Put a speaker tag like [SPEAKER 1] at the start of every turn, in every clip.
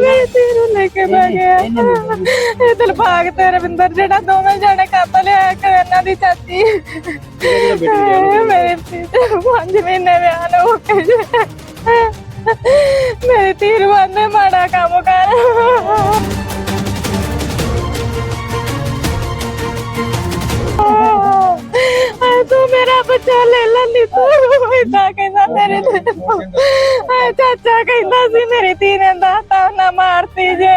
[SPEAKER 1] ਮੇਰੇ ਤੀਰ ਲੈ ਕੇ ਬਹਿ ਗਿਆ। ਇਹ ਦਿਲਬਾਗ ਤੇ ਰਵਿੰਦਰ ਜਿਹੜਾ ਦੋਵੇਂ ਜਾਣੇ ਕੱਪ ਲਿਆ ਕਰ ਇਹਨਾਂ ਦੀ ਚਾਚੀ। ਮੇਰੇ ਤੀਰ ਪੰਜ ਮਹੀਨੇ ਵਿਆਹ ਨੂੰ ਹੋ ਗਏ ਮੇਰੇ ਤੀਰ ਬੰਦੇ ਮਾੜਾ ਕੰਮ ਕਰ। ਮੇਰਾ ਬੱਚਾ ਲੈ ਲੈਂਦੀ ਤੂੰ ਇਦਾਂ ਕਹਿੰਦਾ ਮੇਰੇ ਤੇ। ਆ ਚਾਚਾ ਕਹਿੰਦਾ ਸੀ, ਮੇਰੀ ਧੀ ਨੇ ਦਾਤਾ ਨਾ ਮਾਰਤੀ ਜੇ।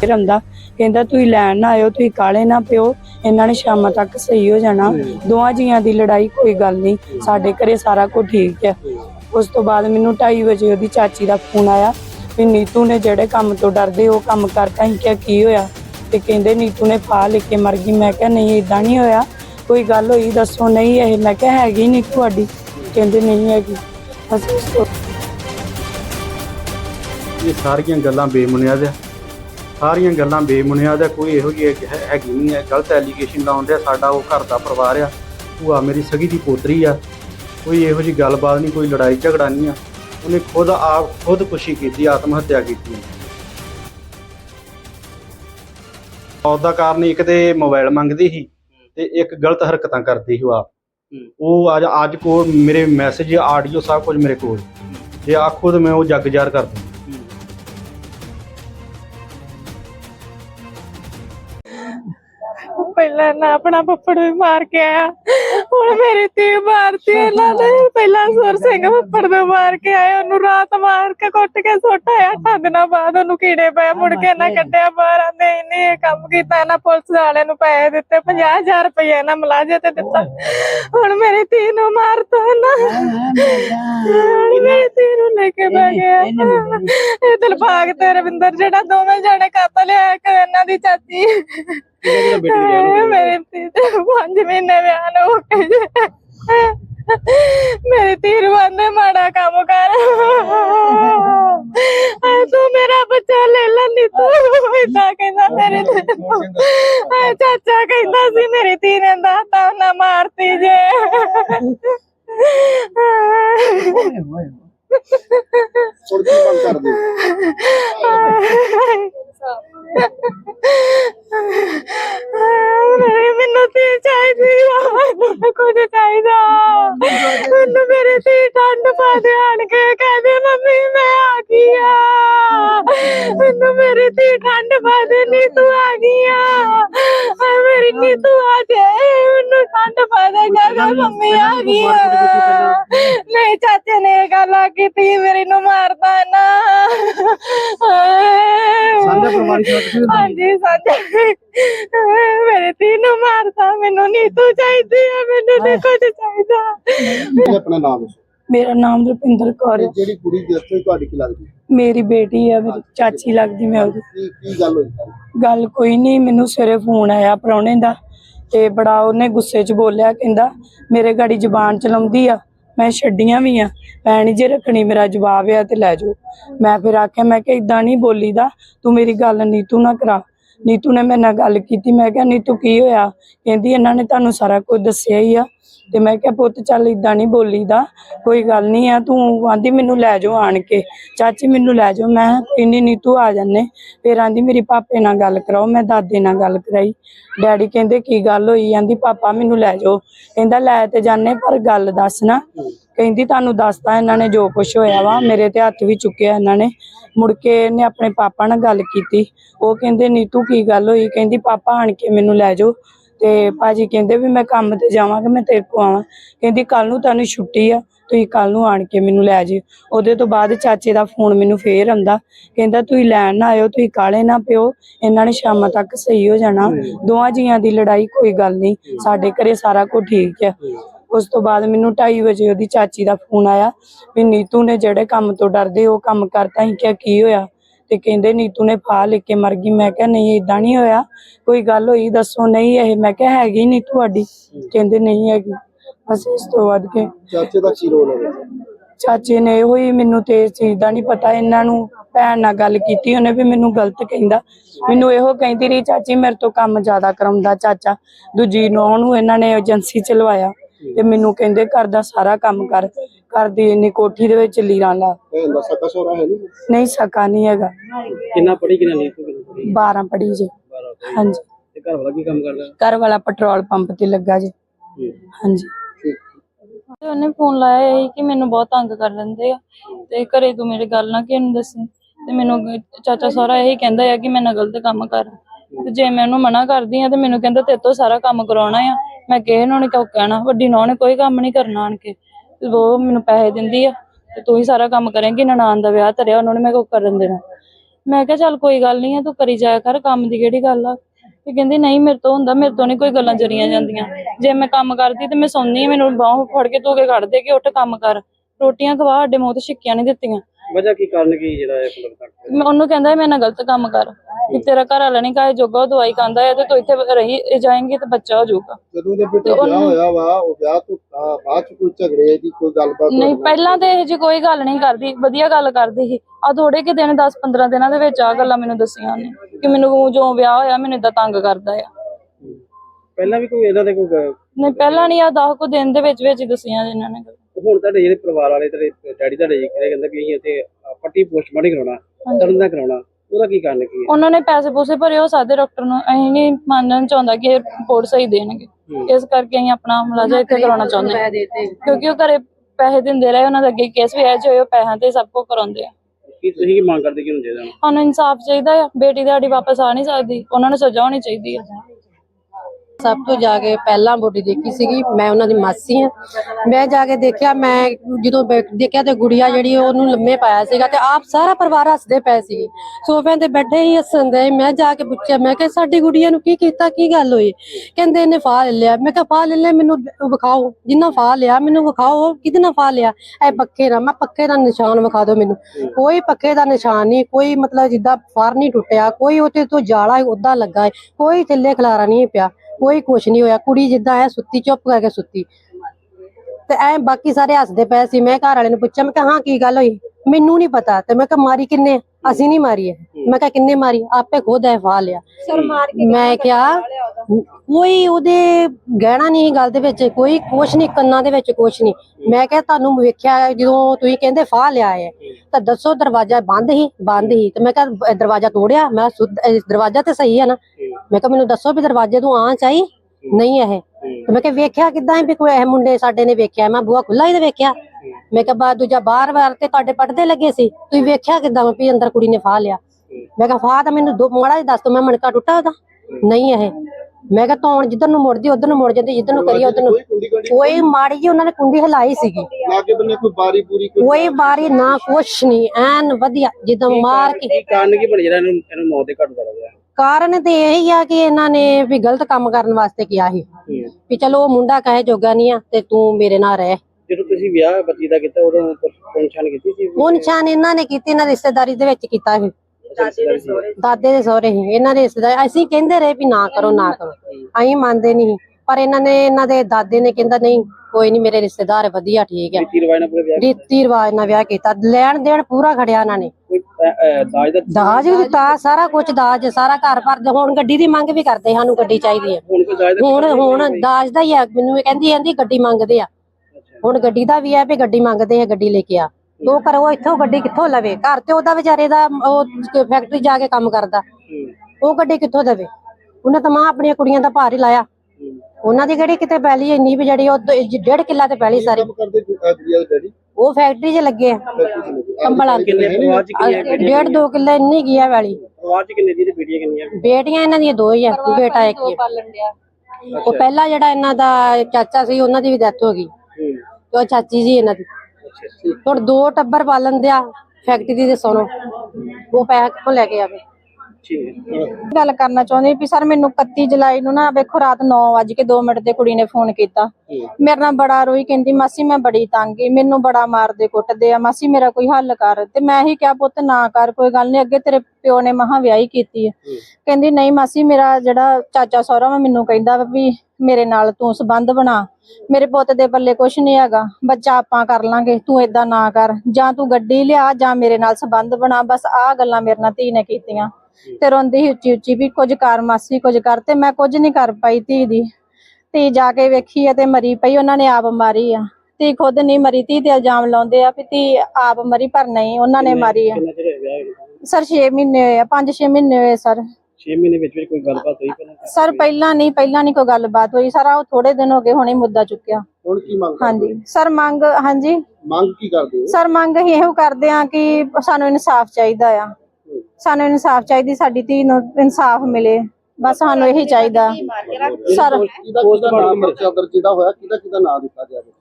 [SPEAKER 2] ਫਿਰ ਆਉਂਦਾ, ਕਹਿੰਦਾ ਤੁਸੀਂ ਲੈਣ ਨਾ ਆਇਓ, ਤੁਸੀਂ ਕਾਲੇ ਨਾ ਪਿਓ, ਇਹਨਾਂ ਨੇ ਸ਼ਾਮਾਂ ਤੱਕ ਸਹੀ ਹੋ ਜਾਣਾ। ਦੋਵਾਂ ਜੀਆਂ ਦੀ ਲੜਾਈ ਕੋਈ ਗੱਲ ਨਹੀਂ, ਸਾਡੇ ਘਰੇ ਸਾਰਾ ਕੁਝ ਠੀਕ ਹੈ। ਉਸ ਤੋਂ ਬਾਅਦ ਮੈਨੂੰ 2:30 ਵਜੇ ਉਹਦੀ ਚਾਚੀ ਦਾ ਫੋਨ ਆਇਆ, ਵੀ ਨੀਤੂ ਨੇ ਜਿਹੜੇ ਕੰਮ ਤੋਂ ਡਰਦੇ, ਉਹ ਕੰਮ ਕਰਤਾ ਹੀ ਕਿਹਾ ਕੀ ਹੋਇਆ। ਤੇ ਕਹਿੰਦੇ ਨੀਤੂ ਨੇ ਫਾਹ ਲੈ ਕੇ ਮਰ ਗਈ। ਮੈਂ ਕਿਹਾ, ਨਹੀਂ ਇਦਾਂ ਨਹੀਂ ਹੋਇਆ। ਕੋਈ ਗੱਲ ਹੋਈ, ਦੱਸੋ। ਨਹੀਂ, ਇਹ ਮੈਂ ਕਿਹਾ, ਹੈਗੀ ਨਹੀਂ ਤੁਹਾਡੀ। ਕਹਿੰਦੇ, ਨਹੀਂ ਹੈਗੀ। ਅਸੀਂ ਉਸ ਤੋਂ
[SPEAKER 3] ਇਹ ਸਾਰੀਆਂ ਗੱਲਾਂ ਬੇਬੁਨਿਆਦ ਆ। ਸਾਰੀਆਂ ਗੱਲਾਂ ਬੇਬੁਨਿਆਦ ਆ। ਕੋਈ ਇਹੋ ਜਿਹੀ ਹੈ- ਹੈਗੀ ਨਹੀਂ ਹੈ ਗਲਤ ਐਲੀਗੇਸ਼ਨ ਲਾਉਂਦੇ ਆ ਸਾਡਾ ਉਹ ਘਰ ਦਾ ਪਰਿਵਾਰ ਆ। ਭੂਆ ਮੇਰੀ ਸਗੀ ਦੀ ਪੋਤਰੀ ਆ। ਕੋਈ ਇਹੋ ਜਿਹੀ ਗੱਲਬਾਤ ਨਹੀਂ ਕੋਈ ਲੜਾਈ ਝਗੜਾ ਨਹੀਂ ਆ। ਉਹਨੇ ਖੁਦ ਆਪ ਖੁਦਕੁਸ਼ੀ ਕੀਤੀ ਆਤਮ ਹੱਤਿਆ ਕੀਤੀ। ਮੌਤ ਦਾ ਕਾਰਨ ਇੱਕ ਤੇ ਮੋਬਾਈਲ ਮੰਗਦੀ ਸੀ ਤੇ ਇੱਕ ਗਲਤ ਹਰਕਤਾਂ ਕਰਦੀ ਸੀ ਉਹ ਆਪ। ਉਹ ਅੱਜ ਅੱਜ ਕੋਲ ਮੇਰੇ ਮੈਸੇਜ ਆਡੀਓ ਸਭ ਕੁਝ ਮੇਰੇ ਕੋਲ। ਜੇ ਆਖੋ ਤਾਂ ਮੈਂ ਉਹ ਜੱਗ ਜ਼ਾਹਰ ਕਰ ਦੂੰ
[SPEAKER 1] ਨਾ ਆਪਣਾ ਪੱਪੜ ਵੀ ਮਾਰ ਕੇ ਆਇਆ। ਹੁਣ ਮੇਰੀ ਧੀ ਮਾਰਤੀ ਇਹਨਾਂ ਨੇ ਪਹਿਲਾਂ ਸੁਰ ਸਿੰਘ ਪੱਪੜ ਨੂੰ ਮਾਰ ਕੇ ਆਏ ਉਹਨੂੰ ਰਾਤ ਮਾਰ ਕੇ ਕੁੱਟ ਕੇ ਸੁੱਟ ਆਇਆ। ਅੱਠਾਂ ਦਿਨਾਂ ਬਾਅਦ ਉਹਨੂੰ ਕੀੜੇ ਪਏ ਮੁੜ ਕੇ ਨਾ ਕੱਢਿਆ ਬਾਹਰ ਆਂਦੇ ਇਹਨੇ ਇਹ ਕੰਮ ਕੀਤਾ ਨਾ ਪੁਲਿਸ ਵਾਲਿਆਂ ਨੂੰ ਪੈਸੇ ਦਿੱਤੇ 50000 ਰੁਪਏ ਨਾ ਮਲਾਜੇ ਤੇ ਦਿੱਤਾ। ਹੁਣ ਮੇਰੀ ਧੀ ਨੂੰ ਮਾਰਤਾ ਨਾ ਮੇਰੀ। ਧੀ ਨੂੰ ਲੈ ਕੇ ਬਹਿ ਗਿਆ। ਇਹ ਦਿਲਬਾਗ ਤੇ ਰਵਿੰਦਰ ਜਿਹੜਾ ਦੋਵੇਂ ਜਾਣੇ ਕੱਪ ਲਿਆ ਕਰ ਇਹਨਾਂ ਦੀ ਚਾਚੀ। ਮੇਰੇ ਤੀਰ ਪੰਜ ਮਹੀਨੇ ਵਿਆਹ ਨੂੰ ਹੋ ਗਏ ਮੇਰੇ ਤੀਰ ਬੰਦੇ ਮਾੜਾ ਕੰਮ ਕਰ। ਆ ਤੂੰ ਮੇਰਾ ਬੱਚਾ ਲੈ ਲੈਂਦੀ ਤੂੰ। ਇਦਾਂ ਕਹਿੰਦਾ ਮੇਰੇ ਤੇ। ਆ ਚਾਚਾ ਕਹਿੰਦਾ ਸੀ ਮੇਰੀ ਧੀ ਨੇ ਦਾਤਾ ਨਾ ਮਾਰਤੀ ਜੇ।
[SPEAKER 4] ਹੁਣ ਕੀ ਮੰਗ ਕਰਦੇ?
[SPEAKER 1] ਮੇਰੇ ਮੈਨੂੰ ਤੇ ਚਾਹੀਦੀ ਆ ਮੈਨੂੰ ਕੁਝ ਚਾਹੀਦਾ। ਮੈਨੂੰ ਮੇਰੇ ਤੇ ਠੰਡ ਪਾ ਦੇ ਆਣ ਕੇ ਕਹਦੇ, ਮੰਮੀ, ਮੈਂ ਆ ਗਈ ਆ। ਮੈਨੂੰ ਮੇਰੇ ਤੇ ਠੰਡ ਪਾ ਦੇ, ਨੀ, ਤੂੰ ਆ ਗਈ ਆ। ਆ ਮੇਰੀ ਨੀ, ਤੂੰ ਆ ਜਾ। ਮੈਨੂੰ ਠੰਡ ਪਾ ਦੇ ਕਹਦਾ ਮੰਮੀ ਆ ਗਈ ਆ। ਨਹੀਂ ਚਾਚੇ ਨੇ ਇਹ ਗੱਲ ਕੀਤੀ ਮੇਰੀ ਨੂੰ ਮਾਰਦਾ ਨਾ।
[SPEAKER 4] ਸਾਂਝਾ ਪਰਿਵਾਰ ਚ ਤੁਸੀਂ
[SPEAKER 1] ਹਾਂਜੀ ਸਾਡਾ ਮੇਰੇ ਤੀ ਨੂੰ ਮਾਰਦਾ ਮੈਨੂੰ ਨਹੀਂ ਤੂੰ ਚਾਹੀਦੀ ਹੈ ਮੈਨੂੰ ਨਹੀਂ ਕੁਝ ਚਾਹੀਦਾ।
[SPEAKER 4] ਇਹ ਆਪਣਾ ਨਾਮ ਦੱਸੋ।
[SPEAKER 2] ਮੇਰਾ ਨਾਮ ਰੁਪਿੰਦਰ ਕੌਰ
[SPEAKER 4] ਤੇ
[SPEAKER 2] ਹੈ
[SPEAKER 4] ਜਿਹੜੀ ਕੁੜੀ ਦੀ ਦੱਸੋ ਤੁਹਾਡੀ ਕੀ ਲੱਗਦੀ?
[SPEAKER 2] ਮੇਰੀ ਬੇਟੀ ਹੈ ਮੇਰੀ ਚਾਚੀ ਲੱਗਦੀ ਮੈਂ ਉਹਦੀ।
[SPEAKER 4] ਕੀ ਕੀ ਗੱਲ ਹੋਈ? ਸਾਰੀ
[SPEAKER 2] ਗੱਲ ਕੋਈ ਨਹੀਂ ਮੈਨੂੰ ਸਵੇਰੇ ਫੋਨ ਆਇਆ ਪ੍ਰਾਹੁਣੇ ਦਾ ਤੇ ਬੜਾ ਉਹਨੇ ਗੁੱਸੇ 'ਚ ਬੋਲਿਆ ਕਹਿੰਦਾ ਮੇਰੇ ਗਾੜੀ ਜ਼ਬਾਨ ਚਲਾਉਂਦੀ ਆ। ਮੈਂ ਛੱਡੀਆਂ ਵੀ ਆ ਭੈਣ ਜੇ ਰੱਖਣੀ ਮੇਰਾ ਜਵਾਬ ਆ ਤੇ ਲੈ ਜਾਓ। ਮੈਂ ਫਿਰ ਆਖਿਆ, ਮੈਂ ਕਿ ਇਦਾਂ ਨਹੀਂ ਬੋਲੀਦਾ, ਤੂੰ ਮੇਰੀ ਗੱਲ ਨੀਤੂ ਨਾ ਕਰਾ। ਨੀਤੂ ਨੇ ਮੇਰੇ ਨਾਲ ਗੱਲ ਕੀਤੀ, ਮੈਂ ਕਿਹਾ, ਨੀਤੂ ਕੀ ਹੋਇਆ? ਕਹਿੰਦੀ, ਇਹਨਾਂ ਨੇ ਤੁਹਾਨੂੰ ਸਾਰਾ ਕੁਝ ਦੱਸਿਆ ਹੀ ਆ। ਤੇ ਮੈਂ ਕਿਹਾ, ਪੁੱਤ, ਚੱਲ ਇਦਾਂ ਨਹੀਂ ਬੋਲੀਦਾ, ਕੋਈ ਗੱਲ ਨਹੀਂ ਆ, ਤੂੰ ਆਂਦੀ ਮੈਨੂੰ ਲੈ ਜਾਓ ਆਣ ਕੇ। ਚਾਚੀ ਮੈਨੂੰ ਲੈ ਜਾਓ, ਮੈਂ ਕਿਹਾ ਨਹੀਂ ਨੀਤੂ ਆ ਜੰਨੇ ਫਿਰ ਆਂਦੀ ਮੇਰੀ ਪਾਪੇ ਨਾਲ ਗੱਲ ਕਰਾਓ, ਮੈਂ ਦਾਦੇ ਨਾਲ ਗੱਲ ਕਰਾਈ। ਡੈਡੀ ਕਹਿੰਦੇ, ਕੀ ਗੱਲ ਹੋਈ? ਆਂਦੀ ਪਾਪਾ ਮੈਨੂੰ ਲੈ ਜਾਓ। ਕਹਿੰਦਾ, ਲੈ ਤੇ ਜਾਣੇ ਪਰ ਗੱਲ ਦੱਸ ਨਾ। ਕਹਿੰਦੀ, ਤੁਹਾਨੂੰ ਦੱਸਦਾ ਇਹਨਾਂ ਨੇ ਜੋ ਕੁਝ ਹੋਇਆ ਵਾ, ਮੇਰੇ ਤੇ ਹੱਥ ਵੀ ਚੁੱਕਿਆ ਇਹਨਾਂ ਨੇ। ਮੁੜ ਕੇ ਇਹਨੇ ਆਪਣੇ ਪਾਪਾ ਨਾਲ ਗੱਲ ਕੀਤੀ। ਉਹ ਕਹਿੰਦੇ ਨੀਤੂ ਕੀ ਗੱਲ ਹੋਈ? ਕਹਿੰਦੀ, ਪਾਪਾ ਆਣ ਕੇ ਮੈਨੂੰ ਲੈ ਜਾਓ। ਤੇ ਭਾਜੀ ਕਹਿੰਦੇ ਵੀ ਮੈਂ ਕੰਮ ਤੇ ਜਾਵਾਂਗਾ, ਮੈਂ ਤੇਰੇ ਕੋ ਆਵਾਂ। ਕਹਿੰਦੀ ਕੱਲ ਨੂੰ ਤੁਹਾਨੂੰ ਛੁੱਟੀ ਆ, ਤੁਸੀਂ ਕੱਲ ਨੂੰ ਆਣ ਕੇ ਮੈਨੂੰ ਲੈ ਜਿਓ। ਉਹਦੇ ਤੋਂ ਬਾਅਦ ਚਾਚੇ ਦਾ ਫੋਨ ਮੈਨੂੰ ਫੇਰ ਆਂਦਾ ਕਹਿੰਦਾ, ਤੁਸੀਂ ਲੈਣ ਨਾ ਆਇਓ, ਤੁਸੀਂ ਕਾਲੇ ਨਾ ਪਿਓ, ਇਹਨਾਂ ਨੇ ਸ਼ਾਮਾਂ ਤੱਕ ਸਹੀ ਹੋ ਜਾਣਾ। ਦੋਵਾਂ ਜੀਆਂ ਦੀ ਲੜਾਈ ਕੋਈ ਗੱਲ ਨਹੀਂ, ਸਾਡੇ ਘਰੇ ਸਾਰਾ ਕੁਝ ਠੀਕ ਹੈ ਉਸ ਤੋਂ ਬਾਅਦ ਮੈਨੂੰ 2:30 ਵਜੇ ਉਹਦੀ ਚਾਚੀ ਦਾ ਫੋਨ ਆਇਆ, ਵੀ ਨੀਤੂ ਨੇ ਜਿਹੜੇ ਕੰਮ ਤੋਂ ਡਰਦੇ, ਉਹ ਕੰਮ ਕਰਤਾ ਹੀ ਕਿਹਾ, ਕੀ ਹੋਇਆ? ਤੇ ਕਹਿੰਦੇ ਨੀਤੂ ਨੇ ਫਾਹ ਲੈ ਕੇ ਮਰ ਗਈ। ਮੈਂ ਕਿਹਾ ਨਹੀਂ ਇਦਾਂ ਨਹੀਂ ਹੋਇਆ। ਕੋਈ ਗੱਲ ਹੋਈ ਦੱਸੋ ਨਹੀਂ ਇਹ ਮੈਂ ਕਿਹਾ ਹੈਗੀ ਨਹੀਂ ਤੁਹਾਡੀ? ਕਹਿੰਦੇ ਨਹੀਂ ਹੈਗੀ। ਬਸ ਇਸ ਤੋਂ ਵੱਧ ਕੇ
[SPEAKER 4] ਚਾਚੇ ਦਾ ਕੀ ਰੋਲ ਹੈ
[SPEAKER 2] ਚਾਚੇ ਨੇ ਇਹੋ ਹੀ ਮੈਨੂੰ ਤੇ ਇਸ ਚੀਜ਼ ਦਾ ਨਹੀਂ ਪਤਾ। ਇਹਨਾਂ ਨੂੰ ਭੈਣ ਨਾਲ ਗੱਲ ਕੀਤੀ ਉਹਨੇ ਵੀ ਮੈਨੂੰ ਗਲਤ ਕਹਿੰਦਾ। ਮੈਨੂੰ ਇਹੋ ਕਹਿੰਦੀ ਰਹੀ ਚਾਚੀ ਮੇਰੇ ਤੋਂ ਕੰਮ ਜ਼ਿਆਦਾ ਕਰਾਉਂਦਾ ਚਾਚਾ। ਦੂਜੀ ਨੂੰ ਉਹਨੂੰ ਇਹਨਾਂ ਨੇ ਏਜੰਸੀ ਚ ਲਵਾਇਆ। ਤੇ ਮੈਨੂੰ ਕਹਿੰਦੇ ਘਰ ਦਾ ਸਾਰਾ ਕੰਮ ਕਰ ਘਰ ਦੀ ਇੰਨੀ ਕੋਠੀ ਦੇ ਵਿੱਚ ਲੀਰਾਂ ਲਾ।
[SPEAKER 4] ਇਹ ਹੁੰਦਾ ਸਕਾ ਸੋਰਾ ਹੈ ਨਹੀਂ
[SPEAKER 2] ਨਹੀਂ ਸਕਾ ਨਹੀਂ ਹੈਗਾ।
[SPEAKER 3] ਕਿੰਨਾ ਪੜੀ ਕਿੰਨਾ ਨਹੀਂ ਤੂੰ ਕਿੰਨਾ ਪੜੀ
[SPEAKER 2] 12 ਪੜੀ ਜੇ। ਹਾਂਜੀ।
[SPEAKER 3] ਤੇ ਘਰ ਵਾਲਾ ਕੀ ਕੰਮ ਕਰਦਾ?
[SPEAKER 2] ਘਰ ਵਾਲਾ ਪੈਟਰੋਲ ਪੰਪ ਤੇ ਲੱਗਾ ਜੇ। ਹਾਂਜੀ।
[SPEAKER 5] ਤੇ ਉਹਨੇ ਫੋਨ ਲਾਇਆ ਸੀ ਕਿ ਮੈਨੂੰ ਬਹੁਤ ਤੰਗ ਕਰ ਲੈਂਦੇ ਆ। ਤੇ ਘਰੇ ਤੂੰ ਮੇਰੇ ਗੱਲ ਨਾ ਕਿਹਨੂੰ ਦੱਸੀ। ਤੇ ਮੈਨੂੰ ਅੱਗੇ ਚਾਚਾ ਸਹੁਰਾ ਇਹੀ ਕਹਿੰਦਾ ਆ ਕਿ ਮੈਂ ਨਾ ਗਲਤ ਕੰਮ ਕਰ। ਤੇ ਜੇ ਮੈਂ ਉਹਨੂੰ ਮਨਾ ਕਰਦੀ ਆ ਤੇ ਮੈਨੂੰ ਕਹਿੰਦਾ ਤੇਰੇ ਤੋਂ ਸਾਰਾ ਕੰਮ ਕਰਾਉਣਾ ਆ। ਮੈਂ ਕਿਸੇ ਨੂੰ ਨਹੀਂ ਕਿਉਂ ਕਹਿਣਾ, ਵੱਡੀ ਨੌਂ ਨੇ ਕੋਈ ਕੰਮ ਨਹੀਂ ਕਰਨਾ ਆਣ ਕੇ। ਉਹ ਮੈਨੂੰ ਪੈਸੇ ਦਿੰਦੀ ਆ, ਤੇ ਤੂੰ ਹੀ ਸਾਰਾ ਕੰਮ ਕਰੇਂਗੀ ਨਨਾਣ ਦਾ ਵਿਆਹ ਧਰਿਆ, ਉਹਨਾਂ ਨੇ ਮੈਂ ਕੋ ਕਰਨ ਦੇਣਾ। ਮੈਂ ਕਿਹਾ ਚੱਲ ਕੋਈ ਗੱਲ ਨਹੀਂ ਆ, ਤੂੰ ਕਰੀ ਜਾਇਆ ਕਰ, ਕੰਮ ਦੀ ਕਿਹੜੀ ਗੱਲ ਆ? ਤੇ ਕਹਿੰਦੀ, ਨਹੀਂ, ਮੇਰੇ ਤੋਂ ਹੁੰਦਾ, ਮੇਰੇ ਤੋਂ ਨਹੀਂ ਕੋਈ ਗੱਲਾਂ ਜਰੀਆਂ ਜਾਂਦੀਆਂ। ਜੇ ਮੈਂ ਕੰਮ ਕਰਦੀ ਤੇ ਮੈਂ ਸੌਂਦੀ ਮੈਨੂੰ ਬਾਹੋਂ ਫੜ ਕੇ ਧੋ ਕੇ ਕੱਢ ਦੇ ਕੇ ਉੱਠ ਕੰਮ ਕਰ। ਰੋਟੀਆਂ ਖਵਾ, ਸਾਡੇ ਮੂੰਹ ਤੇ ਛਿੱਕੀਆਂ ਨਹੀਂ ਦਿੱਤੀਆਂ।
[SPEAKER 3] ਵਜ੍ਹਾ ਕੀ ਕਾਰਨ ਕੀ ਜਿਹੜਾ ਇਹ ਫਲਕ ਕੱਟ
[SPEAKER 5] ਮੈਂ ਉਹਨੂੰ ਕਹਿੰਦਾ ਮੈਂ ਨਾ ਗਲਤ ਕੰਮ ਕਰ। ਕਿ ਤੇਰਾ ਘਰ ਵਾਲਾ ਨਹੀਂ ਕਾਹੇ ਜੋਗਾ ਉਹ ਦਵਾਈ ਖਾਂਦਾ ਹੈ ਤੇ ਤੂੰ ਇੱਥੇ ਰਹੀ ਜਾਏਂਗੀ ਤੇ ਬੱਚਾ ਹੋ ਜਾਊਗਾ।
[SPEAKER 4] ਜਦੋਂ ਦੇ ਬੇਟੇ ਵਿਆਹ ਹੋਇਆ ਵਾ ਉਹ ਵਿਆਹ ਤੋਂ ਬਾਅਦ ਚ ਕੋਈ ਝਗੜੇ ਦੀ ਕੋਈ ਗੱਲਬਾਤ
[SPEAKER 5] ਨਹੀਂ ਪਹਿਲਾਂ ਤੇ ਇਹ ਜੀ ਕੋਈ ਗੱਲ ਨਹੀਂ ਕਰਦੀ ਵਧੀਆ ਗੱਲ ਕਰਦੀ ਸੀ। ਆ ਥੋੜੇ ਕਿ ਦਿਨ 10 15 ਦਿਨਾਂ ਦੇ ਵਿੱਚ ਆ ਗੱਲਾਂ ਮੈਨੂੰ ਦੱਸੀਆਂ ਉਹਨੇ ਕਿ ਮੈਨੂੰ ਜੋ ਵਿਆਹ ਹੋਇਆ ਮੈਨੂੰ ਇਦਾਂ ਤੰਗ ਕਰਦਾ ਆ।
[SPEAKER 3] ਪਹਿਲਾਂ ਵੀ ਕੋਈ ਇਹਨਾਂ ਦੇ ਕੋਈ
[SPEAKER 5] ਨਹੀਂ ਪਹਿਲਾਂ ਨਹੀਂ ਆ 10 ਕੁ ਦਿਨ ਦੇ ਵਿੱਚ ਵਿੱਚ ਹੀ ਦੱਸੀਆਂ ਜਿਨ੍ਹਾਂ ਨੇ।
[SPEAKER 3] ਹੁਣ ਤੁਹਾਡੇ ਜਿਹੜੇ ਪਰਿਵਾਰ ਵਾਲੇ ਤੇਰੇ ਡੈਡੀ ਤੁਹਾਡੇ ਜੀ ਕਹਿੰਦੇ ਵੀ ਅਸੀਂ ਇੱਥੇ ਪੱਟੀ ਪੋਸਟਮਾਰਟਮ ਕਰਾਉਣਾ ਤਰਨ ਦਾ ਕਰਾਉਣਾ ਉਹਦਾ ਕੀ ਕਾਰਨ ਕੀ ਹੈ?
[SPEAKER 5] ਉਹਨਾਂ ਨੇ ਪੈਸੇ ਪੂਸੇ ਭਰੇ ਉਹ ਸਾਦੇ ਡਾਕਟਰ ਨੂੰ ਅਸੀਂ ਨਹੀਂ ਮੰਨਣ ਚਾਹੁੰਦਾ ਕਿ ਇਹ ਰਿਪੋਰਟ ਸਹੀ ਦੇਣਗੇ। ਇਸ ਕਰਕੇ ਅਸੀਂ ਆਪਣਾ ਮੁਲਾਜ਼ਾ ਇੱਥੇ ਕਰਾਉਣਾ ਚਾਹੁੰਦੇ ਹਾਂ। ਕਿਉਂਕਿ ਉਹ ਘਰੇ ਪੈਸੇ ਦਿੰਦੇ ਰਹੇ ਉਹਨਾਂ ਦੇ ਅੱਗੇ ਕੇਸ ਵੀ ਹੈ ਜੋ ਉਹ ਪੈਸਿਆਂ ਤੇ ਸਭ ਕੁਝ ਕਰਾਉਂਦੇ ਆ।
[SPEAKER 3] ਕੀ ਤੁਸੀਂ ਕੀ ਮੰਗ ਕਰਦੇ ਕਿ ਹੁੰਦੇ ਦਾ
[SPEAKER 5] ਸਾਨੂੰ ਇਨਸਾਫ ਚਾਹੀਦਾ ਆ। ਬੇਟੀ ਸਾਡੀ ਵਾਪਸ ਆ ਨਹੀਂ ਸਕਦੀ ਉਹਨਾਂ ਨੂੰ ਸਜ਼ਾ ਹੋਣੀ ਚਾਹੀਦੀ ਆ।
[SPEAKER 6] ਸਭ ਤੋਂ ਜਾ ਕੇ ਪਹਿਲਾਂ ਬੋਡੀ ਦੇਖੀ ਸੀਗੀ, ਮੈਂ ਉਹਨਾਂ ਦੀ ਮਾਸੀ ਹਾਂ। ਮੈਂ ਜਾ ਕੇ ਦੇਖਿਆ, ਮੈਂ ਜਦੋਂ ਬੈ- ਦੇਖਿਆ ਤੇ ਗੁੜੀਆ ਜਿਹੜੀ ਉਹਨੂੰ ਲੰਮੇ ਪਾਇਆ ਸੀਗਾ ਤੇ ਆਪ ਸਾਰਾ ਪਰਿਵਾਰ ਹੱਸਦੇ ਪਏ ਸੀਗੇ। ਸੋਫਿਆਂ ਤੇ ਬੈਠੇ ਹੀ ਹੱਸਣ ਦੇ, ਮੈਂ ਜਾ ਕੇ ਪੁੱਛਿਆ, ਮੈਂ ਕਿਹਾ, ਸਾਡੀ ਗੁੜੀਆ ਨੂੰ ਕੀ ਕੀਤਾ, ਕੀ ਗੱਲ ਹੋਈ? ਕਹਿੰਦੇ, ਇਹਨੇ ਫਾਹ ਲੈ ਲਿਆ। ਮੈਂ ਕਿਹਾ, ਫਾਹ ਲੈ ਲਿਆ? ਮੈਨੂੰ ਵਿਖਾਓ। ਜਿੰਨਾ ਫਾਹ ਲਿਆ, ਮੈਨੂੰ ਵਿਖਾਓ। ਕਿਹਦੇ ਨਾਲ ਫਾਹ ਲਿਆ? ਇਹ ਪੱਖੇ ਦਾ ਮੈਂ ਪੱਖੇ ਦਾ ਨਿਸ਼ਾਨ ਵਿਖਾ ਦਿਓ ਮੈਨੂੰ। ਕੋਈ ਪੱਖੇ ਦਾ ਨਿਸ਼ਾਨ ਨਹੀਂ, ਕੋਈ ਮਤਲਬ ਜਿੱਦਾਂ ਫਰ ਨਹੀਂ ਟੁੱਟਿਆ, ਕੋਈ ਉਹਤੇ ਤੋਂ ਜਾਲਾ ਉਦਾਂ ਲੱਗਾ ਹੈ ਕੋਈ ਥੱਲੇ ਖਲਾਰਾ ਨਹੀਂ ਪਿਆ। ਕੋਈ ਕੁਛ ਨਹੀਂ ਹੋਇਆ। ਕੁੜੀ ਜਿੱਦਾਂ ਐ ਸੁੱਤੀ ਚੁੱਪ ਕਰਕੇ ਸੁੱਤੀ। ਤੇ ਐ ਬਾਕੀ ਸਾਰੇ ਹੱਸਦੇ ਪਏ ਸੀ ਮੈਂ ਘਰ ਵਾਲੇ ਨੂੰ ਪੁੱਛਿਆ ਮੈਂ ਕਿਹਾ ਹਾਂ ਕੀ ਗੱਲ ਹੋਈ? ਮੈਨੂੰ ਨਹੀਂ ਪਤਾ। ਤੇ ਮੈਂ ਕਿਹਾ ਮਾਰੀ ਕਿੰਨੇ? ਅਸੀਂ ਨਹੀਂ ਮਾਰੀ ਹੈ। ਮੈਂ ਕਿਹਾ ਕਿੰਨੇ ਮਾਰੀ? ਆਪੇ ਖੁਦ ਐ ਫਾ ਲਿਆ। ਮੈਂ ਕਿਹਾ ਕੋਈ ਉਹਦੇ ਗਹਿਣਾ ਨਹੀਂ ਗੱਲ ਦੇ ਵਿੱਚ ਕੋਈ ਕੁਛ ਨਹੀਂ ਕੰਨਾਂ ਦੇ ਵਿੱਚ ਕੁਛ ਨਹੀਂ ਮੈਂ ਕਿਹਾ ਤੁਹਾਨੂੰ ਵੇਖਿਆ ਜਦੋਂ ਤੁਸੀਂ ਕਹਿੰਦੇ ਫਾਹ ਲਿਆ ਹੈ ਤਾਂ ਦੱਸੋ ਦਰਵਾਜ਼ਾ ਬੰਦ ਹੀ ਬੰਦ ਹੀ। ਤੇ ਮੈਂ ਕਿਹਾ ਦਰਵਾਜ਼ਾ ਤੋੜਿਆ? ਮੈਂ ਦਰਵਾਜ਼ਾ ਤੇ ਸਹੀ ਹੈ ਨਾ? ਮੈਂ ਕਿਹਾ ਮੈਨੂੰ ਦੱਸੋ ਵੀ ਦਰਵਾਜ਼ੇ ਤੋਂ ਆਂ ਚਾਹੀ? ਨਹੀਂ ਇਹ। ਤੇ ਮੈਂ ਕਿਹਾ ਵੇਖਿਆ ਕਿਦਾਂ ਵੀ ਕੋਈ ਇਹ ਮੁੰਡੇ ਸਾਡੇ ਨੇ ਵੇਖਿਆ। ਮੈਂ ਬੂਆ ਖੁੱਲਾ ਹੀ ਤੇ ਵੇਖਿਆ। ਮੈਂ ਕਿਹਾ ਬਾਅਦ ਦੂਜਾ ਬਾਹਰ ਵਾਰ ਤੇ ਤੁਹਾਡੇ ਪਰਦੇ ਲੱਗੇ ਸੀ। ਤੁਸੀਂ ਵੇਖਿਆ ਕਿਦਾਂ ਵੀ ਅੰਦਰ ਕੁੜੀ ਨੇ ਫਾਹ ਲਿਆ। ਮੈਂ ਕਿਹਾ ਫਾਹ ਤਾਂ ਮੈਨੂੰ ਦੋ ਮਾੜਾ ਜਿਹਾ ਦੱਸ ਦੋ ਮੈਂ ਮਣਕਾ ਟੁੱਟਾ ਉਹਦਾ। ਨਹੀਂ ਇਹ। ਮੈਂ ਕਿਹਾ ਤੌਣ ਜਿੱਧਰ ਨੂੰ ਮੁੜਦੀ ਉਧਰ ਨੂੰ ਮੁੜ ਜਾਂਦੀ ਜਿੱਧਰ ਨੂੰ ਕਰੀਏ ਉਧਰ ਨੂੰ।
[SPEAKER 4] ਕੋਈ
[SPEAKER 6] ਮਾੜੀ ਜੀ ਉਹਨਾਂ ਨੇ ਕੁੰਡੀ ਹਿਲਾਈ ਸੀਗੀ।
[SPEAKER 4] ਲਾਗੇ ਬੰਨੇ ਕੋਈ ਬਾਰੀ ਪੂਰੀ ਕੋਈ
[SPEAKER 6] ਬਾਰੀ ਨਾ ਕੁਛ ਨਹੀਂ ਐਨ ਵਧੀਆ ਜਿੱਦਾਂ ਮਾਰ ਕੇ
[SPEAKER 3] ਕਾਰਨ ਕੀ ਬਣ ਜਿਹੜਾ ਇਹਨੂੰ ਇਹਨੂੰ ਮੌਤ ਦੇ ਘੱਟ ਗਿਆ
[SPEAKER 6] ਕਾਰਨ ਤੇ ਇਹੀ ਆ ਕਿ ਇਹਨਾਂ ਨੇ ਵੀ ਗਲਤ ਕੰਮ ਕਰਨ ਵਾਸਤੇ ਕਿਹਾ ਸੀ। ਵੀ ਚਲੋ ਉਹ ਮੁੰਡਾ ਕਹੇ ਜੋਗਾ ਨਹੀਂ ਆ ਤੇ ਤੂੰ ਮੇਰੇ ਨਾਲ ਰਹਿ।
[SPEAKER 3] ਜਦੋਂ ਤੁਸੀਂ ਵਿਆਹ ਬੱਚੀ ਦਾ ਕੀਤਾ ਉਦੋਂ ਟੈਨਸ਼ਨ ਕੀਤੀ ਸੀ?
[SPEAKER 6] ਨਿਸ਼ਾਨ ਇਹਨਾਂ ਨੇ ਕੀਤੀ ਇਹਨਾਂ ਰਿਸ਼ਤੇਦਾਰੀ ਦੇ ਵਿੱਚ ਕੀਤਾ ਸੀ। ਦਾਦੇ ਦੇ ਸਹੁਰੇ ਸੀ। ਇਹਨਾਂ ਦੇ ਰਿਸ਼ਤੇਦਾਰ ਅਸੀਂ ਕਹਿੰਦੇ ਰਹੇ ਵੀ ਨਾ ਕਰੋ ਨਾ ਕਰੋ। ਅਸੀਂ ਮੰਨਦੇ ਨਹੀਂ ਪਰ ਇਹਨਾਂ ਨੇ ਇਹਨਾਂ ਦੇ ਦਾਦੇ ਨੇ ਕਹਿੰਦਾ ਨਹੀਂ ਕੋਈ ਨਹੀਂ ਮੇਰੇ ਰਿਸ਼ਤੇਦਾਰ ਹੈ, ਵਧੀਆ ਠੀਕ ਹੈ
[SPEAKER 3] ਰੀਤੀ ਰਿਵਾਜ ਨਾਲ ਪੂਰੇ ਵਿਆਹ
[SPEAKER 6] ਰੀਤੀ ਰਿਵਾਜ ਨਾਲ ਵਿਆਹ ਕੀਤਾ। ਲੈਣ ਦੇਣ ਪੂਰਾ ਖੜਿਆ ਇਹਨਾਂ ਨੇ।
[SPEAKER 3] ਕੋਈ ਅ, ਅ, ਦਾਜ ਦਾ
[SPEAKER 6] ਦਾਜ ਵੀ ਦਿੱਤਾ ਸਾਰਾ ਕੁਝ ਦਾਜ ਸਾਰਾ ਘਰ ਭਰ ਦੇ। ਹੁਣ ਗੱਡੀ ਦੀ ਮੰਗ ਵੀ ਕਰਦੇ ਸਾਨੂੰ ਗੱਡੀ ਚਾਹੀਦੀ ਹੈ
[SPEAKER 3] ਹੁਣ ਕੋਈ ਦਾਜ ਦਾ
[SPEAKER 6] ਹੁਣ ਹੁਣ ਦਾਜ ਦਾ ਹੀ ਆ। ਮੈਨੂੰ ਇਹ ਕਹਿੰਦੀ ਕਹਿੰਦੀ ਗੱਡੀ ਮੰਗਦੇ ਆ। ਹੁਣ ਗੱਡੀ ਦਾ ਵੀ ਆ ਵੀ ਗੱਡੀ ਮੰਗਦੇ ਆ ਗੱਡੀ ਲੈ ਕੇ ਆ। ਉਹ ਕਰੋ ਇੱਥੋਂ ਗੱਡੀ ਕਿੱਥੋਂ ਲਵੇ? ਘਰ ਤੇ ਉਹਦਾ ਵਿਚਾਰੇ ਦਾ ਉਹ ਫੈਕਟਰੀ ਜਾ ਕੇ ਕੰਮ ਕਰਦਾ। ਉਹ ਗੱਡੀ ਕਿੱਥੋਂ ਦੇਵੇ? ਉਹਨੇ ਤਾਂ ਮਾਂ ਆਪਣੀਆਂ ਕੁੜੀਆਂ ਦਾ ਭਾਰ ਹੀ ਲਾਇਆ। ਉਹਨਾਂ ਦੀ ਕਿਹੜੀ ਕਿਤੇ ਪੈਲੀ ਇੰਨੀ ਵੀ ਜਿਹੜੀ ਉਹ ਦ- ਡੇਢ ਕਿੱਲਾ ਤੇ ਪੈਲੀ ਸਾਰੀ।
[SPEAKER 4] ਕੰਮ ਕਰਦੇ ਗੁ- ਅਹ ਗੁੜੀਆ ਦੇ ਡੈਡੀ?
[SPEAKER 6] ਉਹ ਫੈਕਟਰੀ 'ਚ ਲੱਗੇ ਆ। ਕੰਬਲਾਂ
[SPEAKER 3] ਕਿੰਨੇ ਪਰਿਵਾਰ ਚ ਕਿੰਨੀਆਂ ਬੇਟੀਆਂ?
[SPEAKER 6] ਡੇਢ ਦੋ ਕਿੱਲੇ ਇੰਨੀ ਗਿਆ ਵਾਲੀ।
[SPEAKER 3] ਪਰਿਵਾਰ ਚ ਕਿੰਨੇ ਤੇ ਬੇਟੀਆਂ ਕਿੰਨੀਆਂ?
[SPEAKER 6] ਬੇਟੀਆਂ ਇਹਨਾਂ ਦੀਆਂ ਦੋ ਹੀ ਆ ਬੇਟਾ ਇੱਕ ਹੀ ਆ। ਉਹ ਪਹਿਲਾ ਜਿਹੜਾ ਇਹਨਾਂ ਦਾ ਚਾਚਾ ਸੀ ਉਹਨਾਂ ਦੀ ਵੀ ਡੈਥ ਹੋ ਗਈ।
[SPEAKER 3] ਹੂੰ।
[SPEAKER 6] ਤੇ ਉਹ ਚਾਚੀ ਜੀ ਇਹਨਾਂ ਦੀ। ਹੁਣ ਦੋ ਟੱਬਰ ਪਾਲਣ ਦਿਆ ਫੈਕਟਰੀ ਦੇ ਸੋਨੋ ਉਹ ਪੈਸਾ ਕਿੱਥੋਂ ਲੈ ਕੇ ਆਵੇ?
[SPEAKER 5] ਗੱਲ ਕਰਨਾ ਚਾਹੁੰਦੀ ਵੀ ਸਰ ਮੈਨੂੰ 31 ਜੁਲਾਈ ਨੂੰ ਨਾ ਵੇਖੋ ਰਾਤ 9:02 ਮਿੰਟ ਤੇ ਕੁੜੀ ਨੇ ਫੋਨ ਕੀਤਾ। ਮੇਰੇ ਨਾਲ ਬੜਾ ਰੋਈ ਕਹਿੰਦੀ ਮਾਸੀ ਮੈਂ ਬੜੀ ਤੰਗ ਈ ਮੈਨੂੰ ਬੜਾ ਮਾਰਦੇ ਕੁੱਟਦੇ ਆ। ਮਾਸੀ ਮੇਰਾ ਕੋਈ ਹੱਲ ਕਰ। ਤੇ ਮੈਂ ਹੀ ਕਿਹਾ ਪੁੱਤ ਨਾ ਕਰ ਕੋਈ ਗੱਲ ਨਹੀਂ ਅੱਗੇ ਤੇਰੇ ਪਿਓ ਨੇ ਮਹਾ ਵਿਆਹੀ ਕੀਤੀ ਹੈ। ਕਹਿੰਦੀ ਨਹੀਂ ਮਾਸੀ ਮੇਰਾ ਜਿਹੜਾ ਚਾਚਾ ਸਹੁਰਾ ਵਾ ਮੈਨੂੰ ਕਹਿੰਦਾ ਵਾ ਮੇਰੇ ਨਾਲ ਤੂੰ ਸਬੰਧ ਬਣਾ। ਮੇਰੇ ਪੁੱਤ ਦੇ ਪੱਲੇ ਕੁਛ ਨਹੀਂ ਹੈਗਾ। ਬੱਚਾ ਆਪਾਂ ਕਰ ਲਾਂਗੇ ਤੂੰ ਏਦਾਂ ਨਾ ਕਰ। ਜਾਂ ਤੂੰ ਗੱਡੀ ਲਿਆ ਜਾਂ ਮੇਰੇ ਨਾਲ ਸਬੰਧ ਬਣਾ। ਬਸ ਆਹ ਗੱਲਾਂ ਮੇਰੇ ਨਾਲ ਧੀ ਨੇ ਕੀਤੀਆਂ। ਤੇ ਰੋਂਦੀ ਸੀ ਉੱਚੀ ਉੱਚੀ ਵੀ ਕੁਝ ਕਰ ਮਾਸੀ ਕੁਝ ਕਰ ਤੇ ਮੈਂ ਕੁਝ ਨਹੀਂ ਕਰ ਪਾਈ ਧੀ ਦੀ।
[SPEAKER 1] ਧੀ ਜਾ ਕੇ ਵੇਖੀ ਆ ਤੇ ਮਰੀ ਪਈ ਉਹਨਾਂ ਨੇ ਆਪ ਮਾਰੀ ਆ। ਧੀ ਖੁਦ ਨਹੀਂ ਮਰੀ ਧੀ ਤੇ ਇਲਜ਼ਾਮ ਲਾਉਂਦੇ ਆ ਵੀ ਧੀ ਆਪ ਮਰੀ ਪਰ ਨਹੀਂ ਉਹਨਾਂ ਨੇ ਮਾਰੀ ਆ।
[SPEAKER 7] ਕਿੰਨਾ ਚਿਰ
[SPEAKER 1] ਸਰ 6 ਮਹੀਨੇ ਹੋਏ ਆ 5-6 ਮਹੀਨੇ ਹੋਏ ਸਰ।
[SPEAKER 7] 6 ਮਹੀਨੇ ਵਿੱਚ ਵਿੱਚ ਕੋਈ ਗੱਲਬਾਤ ਹੋਈ ਪਹਿਲਾਂ
[SPEAKER 1] ਸਰ ਪਹਿਲਾਂ ਨਹੀਂ ਪਹਿਲਾਂ ਨਹੀਂ ਕੋਈ ਗੱਲਬਾਤ ਹੋਈ। ਸਰ ਉਹ ਥੋੜੇ ਦਿਨ ਹੋ ਗਏ ਹੁਣੇ ਮੁੱਦਾ ਚੁੱਕਿਆ।
[SPEAKER 4] ਹੁਣ ਕੀ ਮੰਗ
[SPEAKER 1] ਹਾਂਜੀ। ਸਰ ਮੰਗ ਹਾਂਜੀ।
[SPEAKER 4] ਮੰਗ ਕੀ ਕਰਦੇ ਹੋ?
[SPEAKER 1] ਸਰ ਮੰਗ ਅਸੀਂ ਇਹੋ ਕਰਦੇ ਆ ਕਿ ਸਾਨੂੰ ਇਨਸਾਫ ਚਾਹੀਦਾ ਆ। ਸਾਨੂੰ ਇਨਸਾਫ ਚਾਹੀਦੀ, ਸਾਡੀ ਧੀ ਨੂੰ ਇਨਸਾਫ ਮਿਲੇ। ਬਸ ਸਾਨੂੰ ਇਹੀ ਚਾਹੀਦਾ। ਸਰ
[SPEAKER 4] ਕਿਹਦਾ ਪਰਚਾ ਦਰਜ ਜਿਹੜਾ ਹੋਇਆ ਕਿਹਦਾ ਕਿਹਦਾ ਨਾਮ ਦਿੱਤਾ ਜਾਵੇ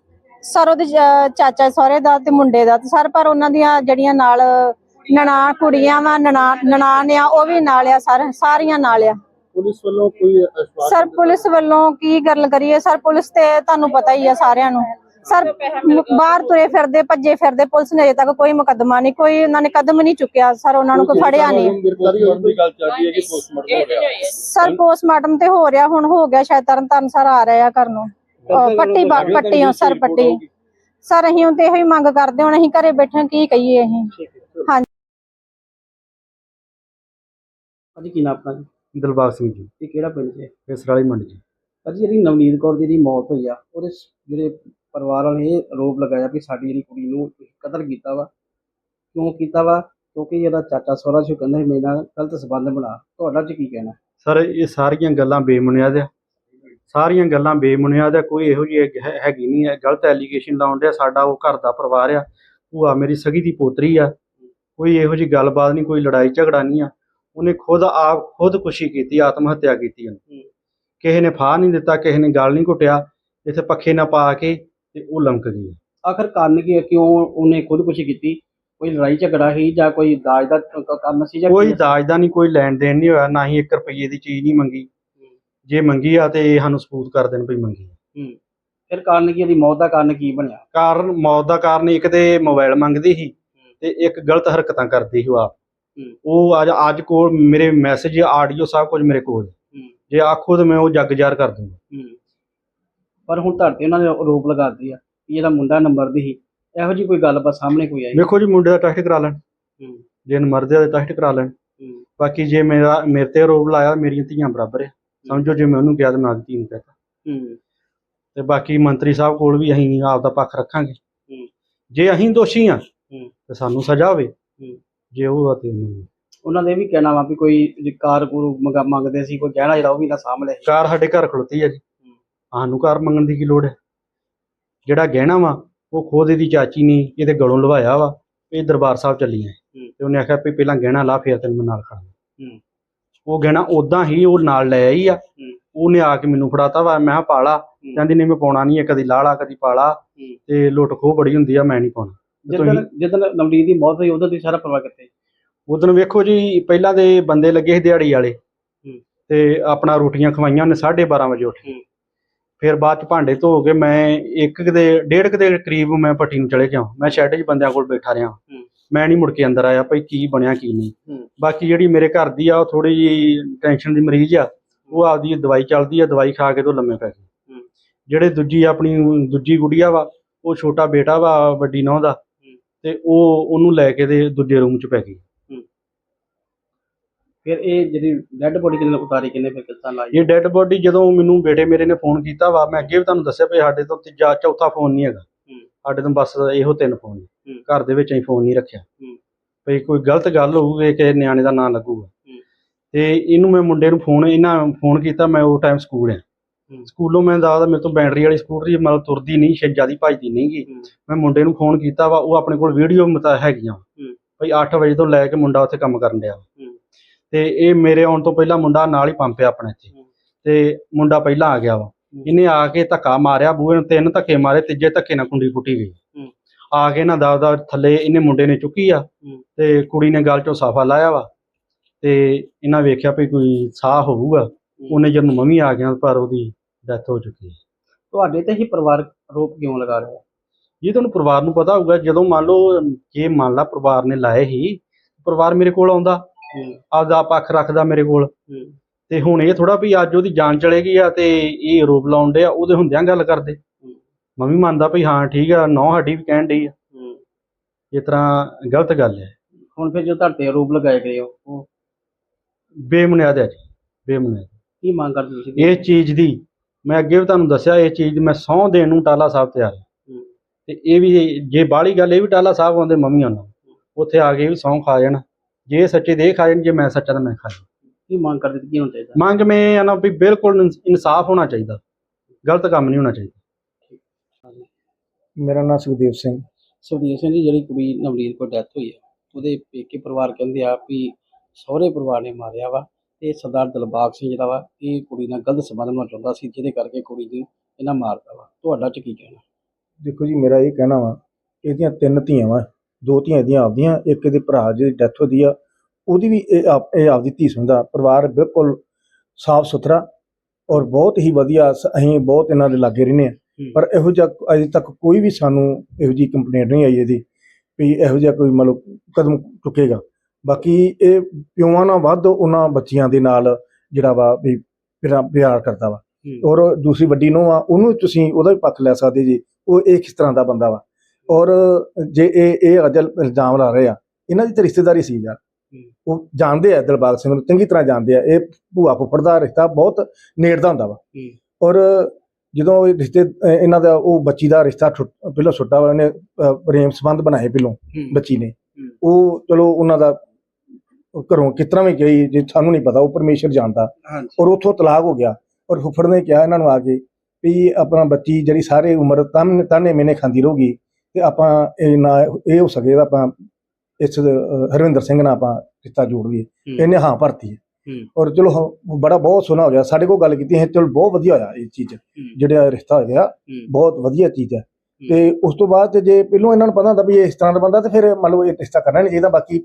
[SPEAKER 1] ਸਰ, ਉਹਦੇ ਚ- ਚਾਚਾ ਸਹੁਰੇ ਦਾ ਤੇ ਮੁੰਡੇ ਦਾ ਤੇ ਸਰ, ਪਰ ਉਹਨਾਂ ਦੀਆਂ ਜਿਹੜੀਆਂ ਨਾਲ ਨਣਾ ਕੁੜੀਆਂ ਵਾ, ਨਣਾ ਨਨਾਣ ਆ, ਉਹ ਵੀ ਨਾਲ ਆ ਸਰ, ਸਾਰੀਆਂ ਨਾਲ ਆ।
[SPEAKER 4] ਪੁਲਿਸ ਵੱਲੋਂ ਕੋਈ ਅਸ਼ਵਾਸ
[SPEAKER 1] ਸਰ, ਪੁਲਿਸ ਵੱਲੋਂ ਕੀ ਗੱਲ ਕਰੀਏ? ਸਰ, ਪੁਲਿਸ ਤੇ ਤੁਹਾਨੂੰ ਪਤਾ ਹੀ ਆ ਸਾਰਿਆਂ ਨੂੰ। ਸਰ ਬਾਹਰ ਤੁਰੇ ਫਿਰਦੇ ਭੱਜੇ ਫਿਰਦੇ ਪੁਲਿਸ ਨੇ ਅਜੇ ਤੱਕ ਕੋਈ ਮੁਕੱਦਮਾ ਨਹੀਂ ਕੋਈ ਉਹਨਾਂ ਨੇ ਕਦਮ ਨਹੀਂ ਚੁੱਕਿਆ। ਸਰ ਉਹਨਾਂ ਨੂੰ ਕੋਈ ਫੜਿਆ ਨਹੀਂ।
[SPEAKER 4] ਹੈ ਹੋ
[SPEAKER 1] ਸਰ ਪੋਸਟਮਾਰਟਮ ਤੇ ਹੋ ਰਿਹਾ ਹੁਣ ਹੋ ਗਿਆ ਸ਼ਾਇਦ ਤਰਨ ਤਾਰਨ ਸਰ ਆ ਰਿਹਾ ਘਰ ਨੂੰ। ਪੱਟੀ ਪੱਟੀਆਂ ਸਰ ਪੱਟੀ। ਸਰ ਅਸੀਂ ਹੁਣ ਤੇ ਇਹੋ ਹੀ ਮੰਗ ਕਰਦੇ ਹੁਣ ਅਸੀਂ ਘਰੇ ਬੈਠੇ ਕੀ ਕਹੀਏ ਅਸੀਂ? ਹਾਂਜੀ।
[SPEAKER 7] ਭਾਜੀ ਕੀ ਨਾਮ ਆਪਣਾ ਜੀ?
[SPEAKER 3] ਦਿਲਬਾਗ ਸਿੰਘ ਜੀ।
[SPEAKER 7] ਇਹ ਕਿਹੜਾ ਪਿੰਡ ਜੀ?
[SPEAKER 3] ਇਸ ਵਾਲੀ ਮੰਡੀ ਜੀ।
[SPEAKER 7] ਭਾਜੀ ਜਿਹੜੀ ਨਵਨੀਤ ਕੌਰ ਦੀ ਦੀ ਮੌਤ ਹੋਈ ਆ ਉਹਦੇ ਜਿਹੜੇ ਪਰਿਵਾਰ ਵਾਲੇ ਇਹ ਆਰੋਪ ਲਗਾਇਆ ਵੀ ਸਾਡੀ ਜਿਹੜੀ ਕੁੜੀ ਨੂੰ ਤੁਸੀਂ ਕਤਲ ਕੀਤਾ ਵਾ। ਕਿਉਂ ਕੀਤਾ ਵਾ? ਕਿਉਂਕਿ ਜਿਹੜਾ ਚਾਚਾ ਸਹੁਰਾ ਸੀ ਉਹ ਕਹਿੰਦਾ ਸੀ ਮੇਰੇ ਨਾਲ ਗਲਤ ਸਬੰਧ ਬਣਾ। ਤੁਹਾਡਾ ਚ ਕੀ ਕਹਿਣਾ?
[SPEAKER 3] ਸਰ ਇਹ ਸਾਰੀਆਂ ਗੱਲਾਂ ਬੇਬੁਨਿਆਦ ਆ। ਸਾਰੀਆਂ ਗੱਲਾਂ ਬੇਬੁਨਿਆਦ ਆ ਕੋਈ ਇਹੋ ਜਿਹੀ ਹੈ- ਹੈਗੀ ਨਹੀਂ ਹੈ ਗਲਤ ਐਲੀਗੇਸ਼ਨ ਲਾਉਂਦੇ ਆ ਸਾਡਾ ਉਹ ਘਰ ਦਾ ਪਰਿਵਾਰ ਆ। ਭੂਆ ਮੇਰੀ ਸਗੀ ਦੀ ਪੋਤਰੀ ਆ। ਕੋਈ ਇਹੋ ਜਿਹੀ ਗੱਲਬਾਤ ਨਹੀਂ ਕੋਈ ਲੜਾਈ ਝਗੜਾ ਨਹੀਂ ਆ। ਉਹਨੇ ਖੁਦ ਆਪ ਖੁਦਕੁਸ਼ੀ ਕੀਤੀ ਆਤਮ ਹੱਤਿਆ ਕੀਤੀ ਉਹਨੇ। ਕਿਸੇ ਨੇ ਫਾਹ ਨਹੀਂ ਦਿੱਤਾ ਕਿਸੇ ਨੇ ਗਲ ਨਹੀਂ ਘੁੱਟਿਆ। ਇੱਥੇ ਪੱਖੇ ਨਾ ਪਾ ਕੇ ਤੇ ਉਹ ਲਮਕ ਗਈ
[SPEAKER 7] ਆਖਰ ਕਾਰਨ ਕੀ ਹੈ? ਕਿਉਂ ਉਹਨੇ ਖੁਦਕੁਸ਼ੀ ਕੀਤੀ? ਕੋਈ ਲੜਾਈ ਝਗੜਾ ਸੀ ਜਾਂ ਕੋਈ ਦਾਜ ਦਾ ਕ- ਕੰਮ ਸੀ ਜਾਂ
[SPEAKER 3] ਕੋਈ
[SPEAKER 7] ਕੀ?
[SPEAKER 3] ਦਾਜ ਦਾ ਨਹੀਂ ਕੋਈ ਲੈਣ ਦੇਣ ਨਹੀਂ ਹੋਇਆ ਨਾ ਹੀ 1 ਰੁਪਏ ਦੀ ਚੀਜ਼ ਨਹੀਂ ਮੰਗੀ। ਜੇ ਮੰਗੀ ਆ ਤੇ ਸਾਨੂੰ ਸਬੂਤ ਕਰ ਦੇਣ ਵੀ ਮੰਗੀ।
[SPEAKER 7] ਹੂੰ। ਫਿਰ ਕਾਰਨ ਕੀ ਉਹਦੀ ਮੌਤ ਦਾ ਕਾਰਨ ਕੀ ਬਣਿਆ?
[SPEAKER 3] ਕਾਰਨ ਮੌਤ ਦਾ ਕਾਰਨ ਇੱਕ ਤੇ ਮੋਬਾਈਲ ਮੰਗਦੀ ਸੀ ਤੇ ਇੱਕ ਗਲਤ ਹਰਕਤਾਂ ਕਰਦੀ ਸੀ ਉਹ ਆਪ। ਉਹ ਅੱਜ ਅੱਜ ਕੋਲ ਮੇਰੇ ਮੈਸੇਜ ਆਡੀਓ ਸਭ ਕੁਝ ਮੇਰੇ ਕੋਲ ਜੇ ਆਖੋ ਤਾਂ ਮੈਂ ਉਹ ਜੱਗ ਜ਼ਾਰ ਕਰ ਦੂੰਗਾ।
[SPEAKER 7] ਪਰ ਹੁਣ ਧਰਤੇ ਉਹਨਾਂ ਨੇ ਆਰੋਪ ਲਗਾਤੀ ਆ ਕਿ ਇਹਦਾ ਮੁੰਡਾ ਨੰਬਰ ਦੀ ਸੀ। ਇਹੋ ਜੀ ਕੋਈ ਗੱਲਬਾਤ ਸਾਹਮਣੇ ਕੋਈ ਆਈ?
[SPEAKER 3] ਵੇਖੋ ਜੀ ਮੁੰਡੇ ਦਾ ਟੈਸਟ ਕਰਾ ਲੈਣ। ਜੇ ਮਰਦੇ ਦਾ ਟੈਸਟ ਕਰਾ ਲੈਣ। ਬਾਕੀ ਜੇ ਮੇਰਾ ਮੇਰੇ ਤੇ ਆਰੋਪ ਲਾਇਆ ਮੇਰੀਆਂ ਧੀਆਂ ਬਰਾਬਰ ਹੈ। ਸਮਝੋ ਜੇ ਮੈਂ ਉਹਨੂੰ ਕਿਹਾ ਤਾਂ ਮੈਂ ਆਪਦੀ ਧੀ ਨੂੰ ਕਹਤਾ। ਤੇ ਬਾਕੀ ਮੰਤਰੀ ਸਾਹਿਬ ਕੋਲ ਵੀ ਅਸੀਂ ਆਪ ਦਾ ਪੱਖ ਰੱਖਾਂਗੇ। ਜੇ ਅਸੀਂ ਦੋਸ਼ੀ ਆ। ਤੇ ਸਾਨੂੰ ਸਜ਼ਾ ਹੋਵੇ। ਜੇ ਉਹ ਤੇ ਉਹਨਾਂ ਨੂੰ
[SPEAKER 7] ਉਹਨਾਂ ਦੇ ਇਹ ਵੀ ਕਹਿਣਾ ਵਾ ਵੀ ਕੋਈ ਕਾਰ ਗੁਰੂ ਮੰਗਦੇ ਸੀ ਕੋਈ ਗਹਿਣਾ ਜਿਹੜਾ ਉਹ ਵੀ ਨਾ ਸਾਹਮਣੇ
[SPEAKER 3] ਕਾਰ ਸਾਡੇ ਘਰ ਖਲੋਤੀ ਹੈ ਜੀ। ਸਾਨੂੰ ਕਾਰ ਮੰਗਣ ਦੀ ਕੀ ਲੋੜ ਹੈ? ਜਿਹੜਾ ਗਹਿਣਾ ਵਾ ਉਹ ਖੁਦ ਇਹਦੀ ਚਾਚੀ ਨੇ ਇਹਦੇ ਗਲੋਂ ਲਵਾਇਆ ਵਾ ਇਹ ਦਰਬਾਰ ਸਾਹਿਬ ਚੱਲੀ ਹੈ। ਤੇ ਉਹਨੇ ਆਖਿਆ ਵੀ ਪਹਿਲਾਂ ਗਹਿਣਾ ਲਾ ਫਿਰ ਤੈਨੂੰ ਮੈਂ ਨਾਲ ਖੜਾਂਗਾ
[SPEAKER 7] ਹੂੰ।
[SPEAKER 3] ਉਹ ਗਹਿਣਾ ਉਦਾਂ ਹੀ ਉਹ ਨਾਲ ਲੈ ਆਈ ਆ। ਉਹਨੇ ਆ ਕੇ ਮੈਨੂੰ ਫੜਾਤਾ ਵਾ ਮੈਂ ਪਾਲਾ। ਕਹਿੰਦੀ ਨਹੀਂ ਮੈਂ ਪਾਉਣਾ ਨਹੀਂ ਕਦੀ ਲਾਲਾ ਕਦੀ ਪਾਲਾ। ਤੇ ਲੁੱਟ ਖੋਹ ਬੜੀ ਹੁੰਦੀ ਆ ਮੈਂ ਨਹੀਂ ਪਾਉਣਾ।
[SPEAKER 7] ਜਦੋਂ ਜਦੋਂ ਦੀ ਮੌਤ ਹੋਈ ਉਦੋਂ ਤੁਸੀਂ ਸਾਰਾ ਪਰਿਵਾਰ ਕਿੱਥੇ
[SPEAKER 3] ਉਦੋਂ ਵੇਖੋ ਜੀ ਪਹਿਲਾਂ ਦੇ ਬੰਦੇ ਲੱਗੇ ਸੀ ਦਿਹਾੜੀ ਵਾਲੇ। ਤੇ ਆਪਣਾ ਰੋਟੀਆਂ ਖਵਾਈਆਂ ਉਹਨੇ 12:30 ਵਜੇ ਉੱਠ। ਫਿਰ ਬਾਅਦ ਚ ਭਾਂਡੇ ਧੋ ਕੇ ਮੈਂ ਇੱਕ ਦੇ ਡੇਢ ਕੁ ਦੇ ਕਰੀਬ ਮੈਂ ਪੱਟੀ ਨੂੰ ਚਲੇ ਗਿਆ। ਮੈਂ ਸ਼ੈੱਡ 'ਚ ਬੰਦਿਆਂ ਕੋਲ ਬੈਠਾ ਰਿਹਾ। ਮੈਂ ਨਹੀਂ ਮੁੜ ਕੇ ਅੰਦਰ ਆਇਆ ਭਈ ਕੀ ਬਣਿਆ ਕੀ ਨਹੀਂ। ਬਾਕੀ ਜਿਹੜੀ ਮੇਰੇ ਘਰ ਦੀ ਆ ਉਹ ਥੋੜੀ ਜੀ ਟੈਨਸ਼ਨ ਦੀ ਮਰੀਜ਼ ਆ ਉਹ ਆਪਦੀ ਦਵਾਈ ਚੱਲਦੀ ਆ ਦਵਾਈ ਖਾ ਕੇ ਤੋਂ ਲੰਮੇ ਪੈ ਗਏ।
[SPEAKER 7] ਹੂੰ।
[SPEAKER 3] ਜਿਹੜੇ ਦੂਜੀ ਆਪਣੀ ਦੂਜੀ ਗੁੜੀਆ ਵਾ ਉਹ ਛੋਟਾ ਬੇਟਾ ਵਾ ਵੱਡੀ ਨੌਂ ਦਾ ਤੇ ਉਹ ਉਹਨੂੰ ਲੈ ਕੇ ਦੇ ਦੂਜੇ ਰੂਮ 'ਚ ਪੈ ਗਈ।
[SPEAKER 7] ਫਿਰ ਇਹ ਜਿਹੜੀ ਡੈੱਡ ਬੋਡੀ ਕਿੰਨੇ ਉਤਾਰੀ ਕਿੰਨੇ ਫਿਰ ਕਿਸਾਨ ਲਾਈ
[SPEAKER 3] ਇਹ ਡੈੱਡ ਬੋਡੀ ਜਦੋਂ ਮੈਨੂੰ ਬੇਟੇ ਮੇਰੇ ਨੇ ਫੋਨ ਕੀਤਾ ਵਾ ਮੈਂ ਅੱਗੇ ਵੀ ਤੁਹਾਨੂੰ ਦੱਸਿਆ ਵੀ ਸਾਡੇ ਤੋਂ ਤੀਜਾ ਚੌਥਾ ਫੋਨ ਨਹੀਂ ਹੈਗਾ। ਸਾਡੇ ਤੋਂ ਬਸ ਇਹੋ ਤਿੰਨ ਫੋਨ ਨੇ। ਘਰ ਦੇ ਵਿੱਚ ਅਸੀਂ ਫੋਨ ਨਹੀਂ ਰੱਖਿਆ। ਭਈ ਕੋਈ ਗਲਤ ਗੱਲ ਹੋਊਗੀ ਕਿ ਨਿਆਣੇ ਦਾ ਨਾਂ ਲੱਗੂਗਾ। ਤੇ ਇਹਨੂੰ ਮੈਂ ਮੁੰਡੇ ਨੂੰ ਫੋਨ ਇਹਨਾਂ ਫੋਨ ਕੀਤਾ ਮੈਂ ਉਹ ਟਾਈਮ ਸਕੂਲ ਆ। ਸਕੂਲੋਂ ਮੈਂ ਦੱਸਦਾ ਮੇਰੇ ਤੋਂ ਬੈਟਰੀ ਵਾਲੀ ਸਕੂਟਰੀ ਮਤਲਬ ਤੁਰਦੀ ਨਹੀਂ ਛੇ ਜਿਆਦੀ ਭੱਜਦੀ ਨਹੀਂਗੀ। ਮੈਂ ਮੁੰਡੇ ਨੂੰ ਫੋਨ ਕੀਤਾ ਵਾ ਉਹ ਆਪਣੇ ਕੋਲ ਵੀਡੀਓ ਮਤਾ ਹੈਗੀਆਂ ਭਈ 8 ਵਜੇ ਤੋਂ ਲੈ ਕੇ ਮੁੰਡਾ ਉੱਥੇ ਕੰਮ ਕਰਨ ਡਿਆ ਤੇ ਇਹ ਮੇਰੇ ਆਉਣ ਤੋਂ ਪਹਿਲਾਂ ਮੁੰਡਾ ਨਾਲ ਹੀ ਪੰਪਿਆ ਆਪਣੇ ਇੱਥੇ। ਤੇ ਮੁੰਡਾ ਪਹਿਲਾਂ ਆ ਗਿਆ ਵਾ। ਇਹਨੇ ਆ ਕੇ ਧੱਕਾ ਮਾਰਿਆ ਬੂਹੇ ਨੂੰ ਤਿੰਨ ਧੱਕੇ ਮਾਰੇ ਤੀਜੇ ਧੱਕੇ ਨਾਲ ਕੁੰਡੀ ਫੁੱਟੀ ਗਈ। ਆ ਕੇ ਨਾ ਦਾ ਦਾ ਥੱਲੇ ਇਹਨੇ ਮੁੰਡੇ ਨੇ ਚੁੱਕੀ ਆ। ਤੇ ਕੁੜੀ ਨੇ ਗਲ ਚੋਂ ਸਾਫਾ ਲਾਇਆ ਵਾ। ਤੇ ਇਹਨਾਂ ਵੇਖਿਆ ਵੀ ਕੋਈ ਸਾਹ ਹੋਊਗਾ। ਉਹਨੇ ਜਦੋਂ ਮੰਮੀ ਆ ਗਿਆ ਪਰ ਉਹਦੀ ਡੈਥ ਹੋ ਚੁੱਕੀ ਹੈ
[SPEAKER 7] ਤੁਹਾਡੇ ਤੇ ਹੀ ਪਰਿਵਾਰ ਆਰੋਪ ਕਿਉਂ ਲਗਾ ਰਿਹਾ
[SPEAKER 3] ਜੇ ਤੁਹਾਨੂੰ ਪਰਿਵਾਰ ਨੂੰ ਪਤਾ ਹੋਊਗਾ। ਜਦੋਂ ਮੰਨ ਲਓ ਜੇ ਮੰਨ ਲਾ ਪਰਿਵਾਰ ਨੇ ਲਾਏ ਹੀ ਪਰਿਵਾਰ ਮੇਰੇ ਕੋਲ ਆਉਂਦਾ। ਆਪਦਾ ਪੱਖ ਰੱਖਦਾ ਮੇਰੇ ਕੋਲ। ਤੇ ਹੁਣ ਇਹ ਥੋੜਾ ਵੀ ਅੱਜ ਉਹਦੀ ਜਾਨ ਚਲੇ ਗਈ ਆ ਤੇ ਇਹ ਆਰੋਪ ਲਾਉਣ ਡਿਆ ਉਹਦੇ ਹੁੰਦਿਆਂ ਗੱਲ ਕਰਦੇ। ਮੈਂ ਵੀ ਮੰਨਦਾ ਵੀ ਹਾਂ ਠੀਕ ਆ ਨੌ ਸਾਡੀ ਵੀ ਕਹਿਣ ਡਈ ਆ।
[SPEAKER 7] ਹੂੰ।
[SPEAKER 3] ਇਸ ਤਰ੍ਹਾਂ ਗਲਤ ਗੱਲ ਹੈ
[SPEAKER 7] ਹੁਣ ਫਿਰ ਜੋ ਤੁਹਾਡੇ ਆਰੋਪ ਲਗਾਏ ਗਏ ਉਹ
[SPEAKER 3] ਬੇਬੁਨਿਆਦ ਹੈ ਜੀ ਬੇਬੁਨਿਆਦ
[SPEAKER 7] ਕੀ ਮੰਗ ਕਰਦੇ ਤੁਸੀਂ?
[SPEAKER 3] ਇਹ ਚੀਜ਼ ਦੀ ਮੈਂ ਅੱਗੇ ਵੀ ਤੁਹਾਨੂੰ ਦੱਸਿਆ ਇਹ ਚੀਜ਼ ਮੈਂ ਸਹੁੰ ਦੇਣ ਨੂੰ ਟਾਲਾ ਸਾਹਿਬ ਤੇ ਆਇਆ
[SPEAKER 7] ਹੂੰ।
[SPEAKER 3] ਤੇ ਇਹ ਵੀ ਜੇ ਬਾਹਲੀ ਗੱਲ ਇਹ ਵੀ ਟਾਲਾ ਸਾਹਿਬ ਆਉਂਦੇ ਮੰਮੀ ਉਹਨਾਂ ਉੱਥੇ ਆ ਕੇ ਵੀ ਸਹੁੰ ਖਾ ਜਾਣ। ਜੇ ਸੱਚੇ ਦੇ ਖਾ ਜਾਣ ਜੇ ਮੈਂ ਸੱਚਾ ਤਾਂ ਮੈਂ ਖਾ ਜਾਣਾ
[SPEAKER 7] ਕੀ ਮੰਗ ਕਰਦੇ ਤੇ ਕੀ ਹੋਣਾ ਚਾਹੀਦਾ?
[SPEAKER 3] ਮੰਗ ਮੈਂ ਇਹ ਆ ਨਾ ਵੀ ਬਿਲਕੁਲ ਇਨਸ- ਇਨਸਾਫ ਹੋਣਾ ਚਾਹੀਦਾ। ਗਲਤ ਕੰਮ ਨਹੀਂ ਹੋਣਾ ਚਾਹੀਦਾ।
[SPEAKER 8] ਮੇਰਾ ਨਾਮ ਸੁਖਦੇਵ ਸਿੰਘ।
[SPEAKER 7] ਸੁਖਦੀਪ ਸਿੰਘ ਜੀ ਜਿਹੜੀ ਕੁੜੀ ਨਵਨੀਤ ਕੋਲ ਡੈਥ ਹੋਈ ਹੈ ਉਹਦੇ ਪੇਕੇ ਪਰਿਵਾਰ ਕਹਿੰਦੇ ਆ ਵੀ ਸਹੁਰੇ ਪਰਿਵਾਰ ਨੇ ਮਾਰਿਆ ਵਾ ਤੇ ਸਰਦਾਰ ਦਿਲਬਾਗ ਸਿੰਘ ਜਿਹੜਾ ਵਾ ਇਹ ਕੁੜੀ ਨਾਲ ਗਲਤ ਸੰਬੰਧ ਬਣਾਉਣਾ ਚਾਹੁੰਦਾ ਸੀ ਜਿਹਦੇ ਕਰਕੇ ਕੁੜੀ ਨੂੰ ਇਹਨਾਂ ਮਾਰਤਾ ਵਾ। ਤੁਹਾਡਾ ਚ ਕੀ ਕਹਿਣਾ?
[SPEAKER 8] ਦੇਖੋ ਜੀ ਮੇਰਾ ਇਹ ਕਹਿਣਾ ਵਾ ਇਹਦੀਆਂ ਤਿੰਨ ਧੀਆਂ ਵਾ। ਦੋ ਧੀਆਂ ਇਹਦੀਆਂ ਆਪਦੀਆਂ ਇੱਕ ਇਹਦੇ ਭਰਾ ਜਿਹਦੀ ਡੈਥ ਹੋਈ ਆ ਉਹਦੀ ਵੀ ਇਹ ਆਪ ਇਹ ਆਪਦੀ ਧੀ ਸੁਣਦਾ ਪਰਿਵਾਰ ਬਿਲਕੁਲ ਸਾਫ਼ ਸੁਥਰਾ ਔਰ ਬਹੁਤ ਹੀ ਵਧੀਆ ਸ- ਅਸੀਂ ਬਹੁਤ ਇਹਨਾਂ ਦੇ ਲਾਗੇ ਰਹਿੰਦੇ ਆ ਪਰ ਇਹੋ ਜਿਹਾ ਅਜੇ ਤੱਕ ਕੋਈ ਵੀ ਸਾਨੂੰ ਇਹੋ ਜਿਹੀ ਕੰਪਲੇਂਟ ਨਹੀਂ ਆਈ ਇਹਦੀ ਵੀ ਇਹੋ ਜਿਹਾ ਕੋਈ ਮਤਲਬ ਕਦਮ ਚੁੱਕੇਗਾ। ਬਾਕੀ ਇਹ ਪਿਓਾਂ ਨਾਲ ਵੱਧ ਉਹਨਾਂ ਬੱਚੀਆਂ ਦੇ ਨਾਲ ਜਿਹੜਾ ਵਾ ਵੀ ਪਿਆਰ ਪਿਆਰ ਕਰਦਾ ਵਾ। ਔਰ ਦੂਸਰੀ ਵੱਡੀ ਨੂੰ ਆ ਉਹਨੂੰ ਤੁਸੀਂ ਉਹਦਾ ਵੀ ਪੱਖ ਲੈ ਸਕਦੇ ਜੀ ਉਹ ਇਹ ਕਿਸ ਤਰ੍ਹਾਂ ਦਾ ਬੰਦਾ ਵਾ। ਔਰ ਜੇ ਇਹ ਇਹ ਅਜਲ ਇਲਜ਼ਾਮ ਲਾ ਰਹੇ ਆ ਇਹਨਾਂ ਦੀ ਤਾਂ ਰਿਸ਼ਤੇਦਾਰੀ ਸੀ ਯਾਰ। ਉਹ ਜਾਣਦੇ ਆ ਦਿਲਬਾਗ ਸਿੰਘ ਨੂੰ ਚੰਗੀ ਤਰ੍ਹਾਂ ਜਾਣਦੇ ਆ। ਇਹ ਭੂਆ ਫੁੱਫੜ ਦਾ ਰਿਸ਼ਤਾ ਬਹੁਤ ਨੇੜ ਦਾ ਹੁੰਦਾ ਵਾ। ਔਰ ਜਦੋਂ ਇਹ ਰਿਸ਼ਤੇ ਇਹਨਾਂ ਦਾ ਉਹ ਬੱਚੀ ਦਾ ਰਿਸ਼ਤਾ ਪਹਿਲਾਂ ਛੁੱਟਾ ਵਾ ਉਹਨੇ ਅਹ, ਪ੍ਰੇਮ ਸੰਬੰਧ ਬਣਾਏ ਪਹਿਲੋਂ ਬੱਚੀ ਨੇ। ਉਹ ਚਲੋ ਉਹਨਾਂ ਦਾ ਘਰੋਂ ਕਿਸ ਤਰ੍ਹਾਂ ਵੀ ਗਈ ਜੇ ਸਾਨੂੰ ਨਹੀਂ ਪਤਾ ਉਹ ਪਰਮੇਸ਼ਰ ਜਾਣਦਾ। ਔਰ ਉੱਥੋਂ ਤਲਾਕ ਹੋ ਗਿਆ। ਔਰ ਫੁੱਫੜ ਨੇ ਕਿਹਾ ਇਹਨਾਂ ਨੂੰ ਆ ਕੇ ਵੀ ਆਪਣਾ ਬੱਚੀ ਜਿਹੜੀ ਸਾਰੇ ਉਮਰ ਤਾਨੇ ਤਾਨੇ ਮੈਨੇ ਖਾਂਦੀ ਰਹੂਗੀ ਤੇ ਆਪਾਂ ਇਹ ਨਾ ਇਹ ਹੋ ਸਕੇ ਤਾਂ ਆਪਾਂ ਇਸ ਹਰਵਿੰਦਰ ਸਿੰਘ ਨਾਲ ਆਪਾਂ ਰਿਸ਼ਤਾ ਜੋੜ ਲਈਏ। ਇਹਨੇ ਹਾਂ ਭਰਤੀ ਹੈ। ਔਰ ਚਲੋ ਬੜਾ ਬਹੁਤ ਸੋਹਣਾ ਹੋ ਗਿਆ। ਸਾਡੇ ਕੋਲ ਗੱਲ ਕੀਤੀ ਹੈ ਚਲੋ ਬਹੁਤ ਵਧੀਆ ਹੋਇਆ ਇਹ ਚੀਜ਼। ਜਿਹੜਾ ਰਿਸ਼ਤਾ ਹੋ ਗਿਆ ਬਹੁਤ ਵਧੀਆ ਚੀਜ਼ ਹੈ। ਤੇ ਉਸ ਤੋਂ ਬਾਅਦ ਤੇ ਜੇ ਪਹਿਲੋਂ ਇਹਨਾਂ ਨੂੰ ਪਤਾ ਹੁੰਦਾ ਵੀ ਇਹ ਇਸ ਤਰ੍ਹਾਂ ਦਾ ਬੰਦਾ ਤੇ ਫਿਰ ਮੰਨ ਲਓ ਇਹ ਰਿਸ਼ਤਾ ਕਰਨਾ ਨਹੀਂ ਚਾਹੀਦਾ। ਬਾਕੀ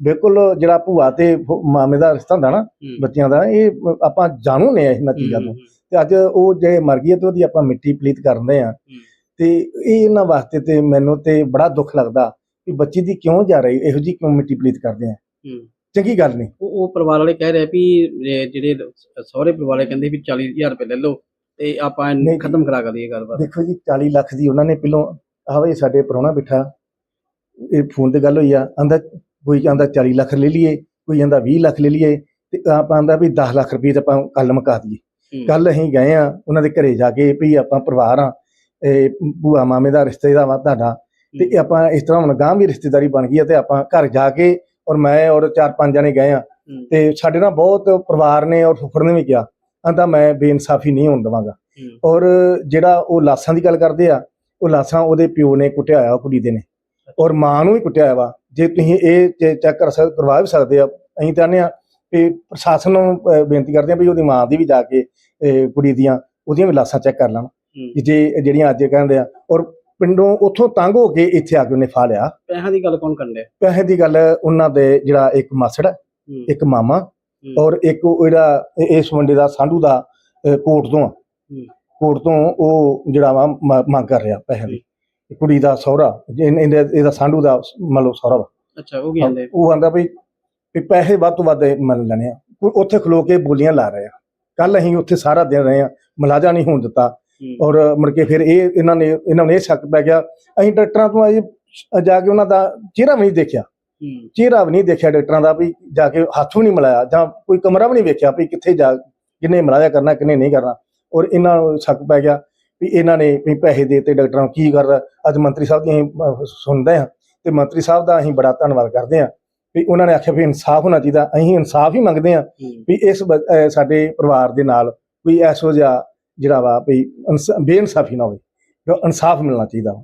[SPEAKER 8] ਬਿਲਕੁਲ ਜਿਹੜਾ ਭੂਆ ਤੇ ਮਾਮੇ ਦਾ ਰਿਸ਼ਤਾ ਹੁੰਦਾ ਨਾ ਬੱਚਿਆਂ ਦਾ ਇਹ ਆਪਾਂ ਜਾਣੂ ਨੇ ਇਹਨਾਂ ਚੀਜ਼ਾਂ ਤੋਂ। ਤੇ ਅੱਜ ਉਹ ਜੇ ਮਰ ਗਈ ਤੇ ਉਹਦੀ ਆਪਾਂ ਮਿੱਟੀ ਪਲੀਤ ਕਰਦੇ ਆ ਤੇ ਇਹ ਇਹਨਾਂ ਵਾਸਤੇ ਤੇ ਮੈਨੂੰ ਤੇ ਬੜਾ ਦੁੱਖ ਲੱਗਦਾ ਕਿ ਬੱਚੀ ਦੀ ਕਿਉਂ ਜਾ ਰਹੀ ਇਹੋ ਜੀ ਕਿਉਂ ਮਿੱਟੀ ਪਲੀਤ ਕਰਦੇ ਆ? ਚੰਗੀ ਗੱਲ ਨਹੀਂ।
[SPEAKER 7] ਉਹ ਉਹ ਪਰਿਵਾਰ ਵਾਲੇ ਕਹਿ ਰਹੇ ਵੀ ਜਿਹੜੇ ਸਹੁਰੇ ਪਰਿਵਾਰ ਵਾਲੇ ਕਹਿੰਦੇ ਵੀ 40000 ਰੁਪਏ ਲੈ ਲਓ ਤੇ ਆਪਾਂ ਇਹਨੂੰ। ਖਤਮ ਕਰਾ ਦਈਏ ਗੱਲਬਾਤ
[SPEAKER 8] ਦੇਖੋ ਜੀ 40 ਲੱਖ ਦੀ ਉਹਨਾਂ ਨੇ ਪਹਿਲੋਂ ਆਵੇ ਸਾਡੇ ਪ੍ਰਾਹੁਣਾ ਬਿਠਾ ਇਹ ਫੋਨ ਤੇ ਗੱਲ ਹੋਈ ਆ ਆਂਦਾ ਕੋਈ ਕਹਿੰਦਾ 40 ਲੱਖ ਲੈ ਲਈਏ ਕੋਈ ਕਹਿੰਦਾ 20 ਲੱਖ ਲੈ ਲਈਏ ਤੇ ਆਪਾਂ ਆਂਦਾ ਵੀ 10 ਲੱਖ ਰੁਪਏ ਤਾਂ ਆਪਾਂ ਕੱਲ ਮੁਕਾ ਦਈਏ। ਕੱਲ ਅਸੀਂ ਗਏ ਆ ਉਹਨਾਂ ਦੇ ਘਰੇ ਜਾ ਕੇ ਵੀ ਆਪਾਂ ਪਰਿਵਾਰ ਆ ਇਹ ਭੂਆ ਮਾਮੇ ਦਾ ਰਿਸ਼ਤੇ ਦਾ ਵਾ ਤੁਹਾਡਾ ਤੇ ਇਹ ਆਪਾਂ ਇਸ ਤਰ੍ਹਾਂ ਹੁਣ ਗਾਂ ਵੀ ਰਿਸ਼ਤੇਦਾਰੀ ਬਣ ਗਈ ਆ ਤੇ ਆਪਾਂ ਘਰ ਜਾ ਕੇ ਔਰ ਮੈਂ ਔਰ ਚਾਰ ਪੰਜ ਜਣੇ ਗਏ ਆ। ਤੇ ਸਾਡੇ ਨਾਲ ਬਹੁਤ ਪਰਿਵਾਰ ਨੇ ਔਰ ਫੁੱਫੜ ਨੇ ਵੀ ਕਿਹਾ ਆਂਦਾ ਮੈਂ ਬੇਇਨਸਾਫੀ ਨਹੀਂ ਹੋਣ ਦਵਾਂਗਾ। ਔਰ ਜਿਹੜਾ ਉਹ ਲਾਸਾਂ ਦੀ ਗੱਲ ਕਰਦੇ ਆ ਉਹ ਲਾਸਾਂ ਉਹਦੇ ਪਿਓ ਨੇ ਕੁੱਟਿਆ ਹੋਇਆ ਕੁੜੀ ਦੇ ਨੇ। ਔਰ ਮਾਂ ਨੂੰ ਵੀ ਕੁੱਟਿਆ ਵਾ। ਜੇ ਤੁਸੀਂ ਇਹ ਚੈੱਕ ਕਰ ਸਕ ਕਰਵਾ ਵੀ ਸਕਦੇ ਆ ਅਸੀਂ ਚਾਹੁੰਦੇ ਆ ਕਿ ਪ੍ਰਸ਼ਾਸਨ ਨੂੰ ਬੇਨਤੀ ਕਰਦੇ ਆ ਵੀ ਉਹਦੀ ਮਾਂ ਦੀ ਵੀ ਜਾ ਕੇ ਕੁੜੀ ਦੀਆਂ ਉਹਦੀਆਂ ਵੀ ਲਾਸਾਂ ਚੈੱਕ ਕਰ ਲੈਣ। ਕਿ ਜੇ ਜਿਹੜੀਆਂ ਅੱਜ ਕਹਿੰਦੇ ਆ ਔਰ ਪਿੰਡੋਂ ਉੱਥੋਂ ਤੰਗ ਹੋ ਕੇ ਇੱਥੇ ਆ ਕੇ ਉਹਨੇ ਫਾ ਲਿਆ।
[SPEAKER 7] ਪੈਸਿਆਂ ਦੀ ਗੱਲ ਕੌਣ ਕਰਨ
[SPEAKER 8] ਪੈਸੇ ਦੀ ਗੱਲ ਉਹਨਾਂ ਦੇ ਜਿਹੜਾ ਇੱਕ ਮਾਸੜ ਇੱਕ ਮਾਮਾ ਔਰ ਇੱਕ ਜਿਹੜਾ ਇਸ ਮੁੰਡੇ ਦਾ ਸਾਂਢੂ ਦਾ ਕੋਰਟ ਤੋਂ ਆ। ਕੋਰਟ ਤੋਂ ਉਹ ਜਿਹੜਾ ਵਾ ਮੰਗ ਕਰ ਰਿਹਾ ਪੈਸੇ ਦੀ। ਕੁੜੀ ਦਾ ਸਹੁਰਾ ਇਹਦੇ- ਇਹਦਾ ਸਾਂਢੂ ਦਾ ਮੰਨ ਲਓ ਸਹੁਰਾ
[SPEAKER 7] ਅੱਛਾ ਉਹ ਕੀ ਕਹਿੰਦੇ
[SPEAKER 8] ਉਹ ਆਂਦਾ ਵੀ ਵੀ ਪੈਸੇ ਵੱਧ ਤੋਂ ਵੱਧ ਮੰਨ ਲੈਣੇ ਆ। ਉੱਥੇ ਖਲੋ ਕੇ ਬੋਲੀਆਂ ਲਾ ਰਹੇ ਆ। ਕੱਲ ਅਸੀਂ ਉੱਥੇ ਸਾਰਾ ਦਿਨ ਰਹੇ ਆ ਮਲਾਜਾ ਨਹੀਂ ਹੋਣ ਦਿੱਤਾ। ਔਰ ਮੁੜ ਕੇ ਫਿਰ ਇਹ ਇਹਨਾਂ ਨੇ ਇਹਨਾਂ ਨੂੰ ਇਹ ਸ਼ੱਕ ਪੈ ਗਿਆ ਅਸੀਂ ਡਾਕਟਰਾਂ ਤੋਂ ਅਜੇ ਜਾ ਕੇ ਉਹਨਾਂ ਦਾ ਚਿਹਰਾ ਵੀ ਨਹੀਂ ਦੇਖਿਆ। ਚਿਹਰਾ ਵੀ ਨਹੀਂ ਦੇਖਿਆ ਡਾਕਟਰਾਂ ਦਾ ਵੀ ਜਾ ਕੇ ਹੱਥ ਵੀ ਨਹੀਂ ਮਿਲਾਇਆ ਜਾਂ ਕੋਈ ਕਮਰਾ ਵੀ ਨਹੀਂ ਵੇਖਿਆ ਵੀ ਕਿੱਥੇ ਜਾ ਕਿੰਨੇ ਮਿਲਾਇਆ ਕਰਨਾ ਕਿੰਨੇ ਨਹੀਂ ਕਰਨਾ। ਔਰ ਇਹਨਾਂ ਨੂੰ ਸ਼ੱਕ ਪੈ ਗਿਆ ਵੀ ਇਹਨਾਂ ਨੇ ਵੀ ਪੈਸੇ ਦੇ ਤੇ ਡਾਕਟਰਾਂ ਨੂੰ ਕੀ ਕਰਦਾ ਅੱਜ ਮੰਤਰੀ ਸਾਹਿਬ ਦੀ ਅਸੀਂ ਸੁਣਦੇ ਹਾਂ ਤੇ ਮੰਤਰੀ ਸਾਹਿਬ ਦਾ ਅਸੀਂ ਬੜਾ ਧੰਨਵਾਦ ਕਰਦੇ ਹਾਂ ਵੀ ਉਹਨਾਂ ਨੇ ਆਖਿਆ ਵੀ ਇਨਸਾਫ ਹੋਣਾ ਚਾਹੀਦਾ ਅਸੀਂ ਇਨਸਾਫ ਹੀ ਮੰਗਦੇ ਹਾਂ ਵੀ ਇਸ ਸਾਡੇ ਪਰਿਵਾਰ ਦੇ ਨਾਲ ਕੋਈ ਐਸੋ ਜਿਹਾ ਜਿਹੜਾ ਵਾ ਵੀ ਇਨਸ- ਬੇਇਨਸਾਫੀ ਨਾ ਹੋਵੇ ਇਨਸਾਫ ਮਿਲਣਾ ਚਾਹੀਦਾ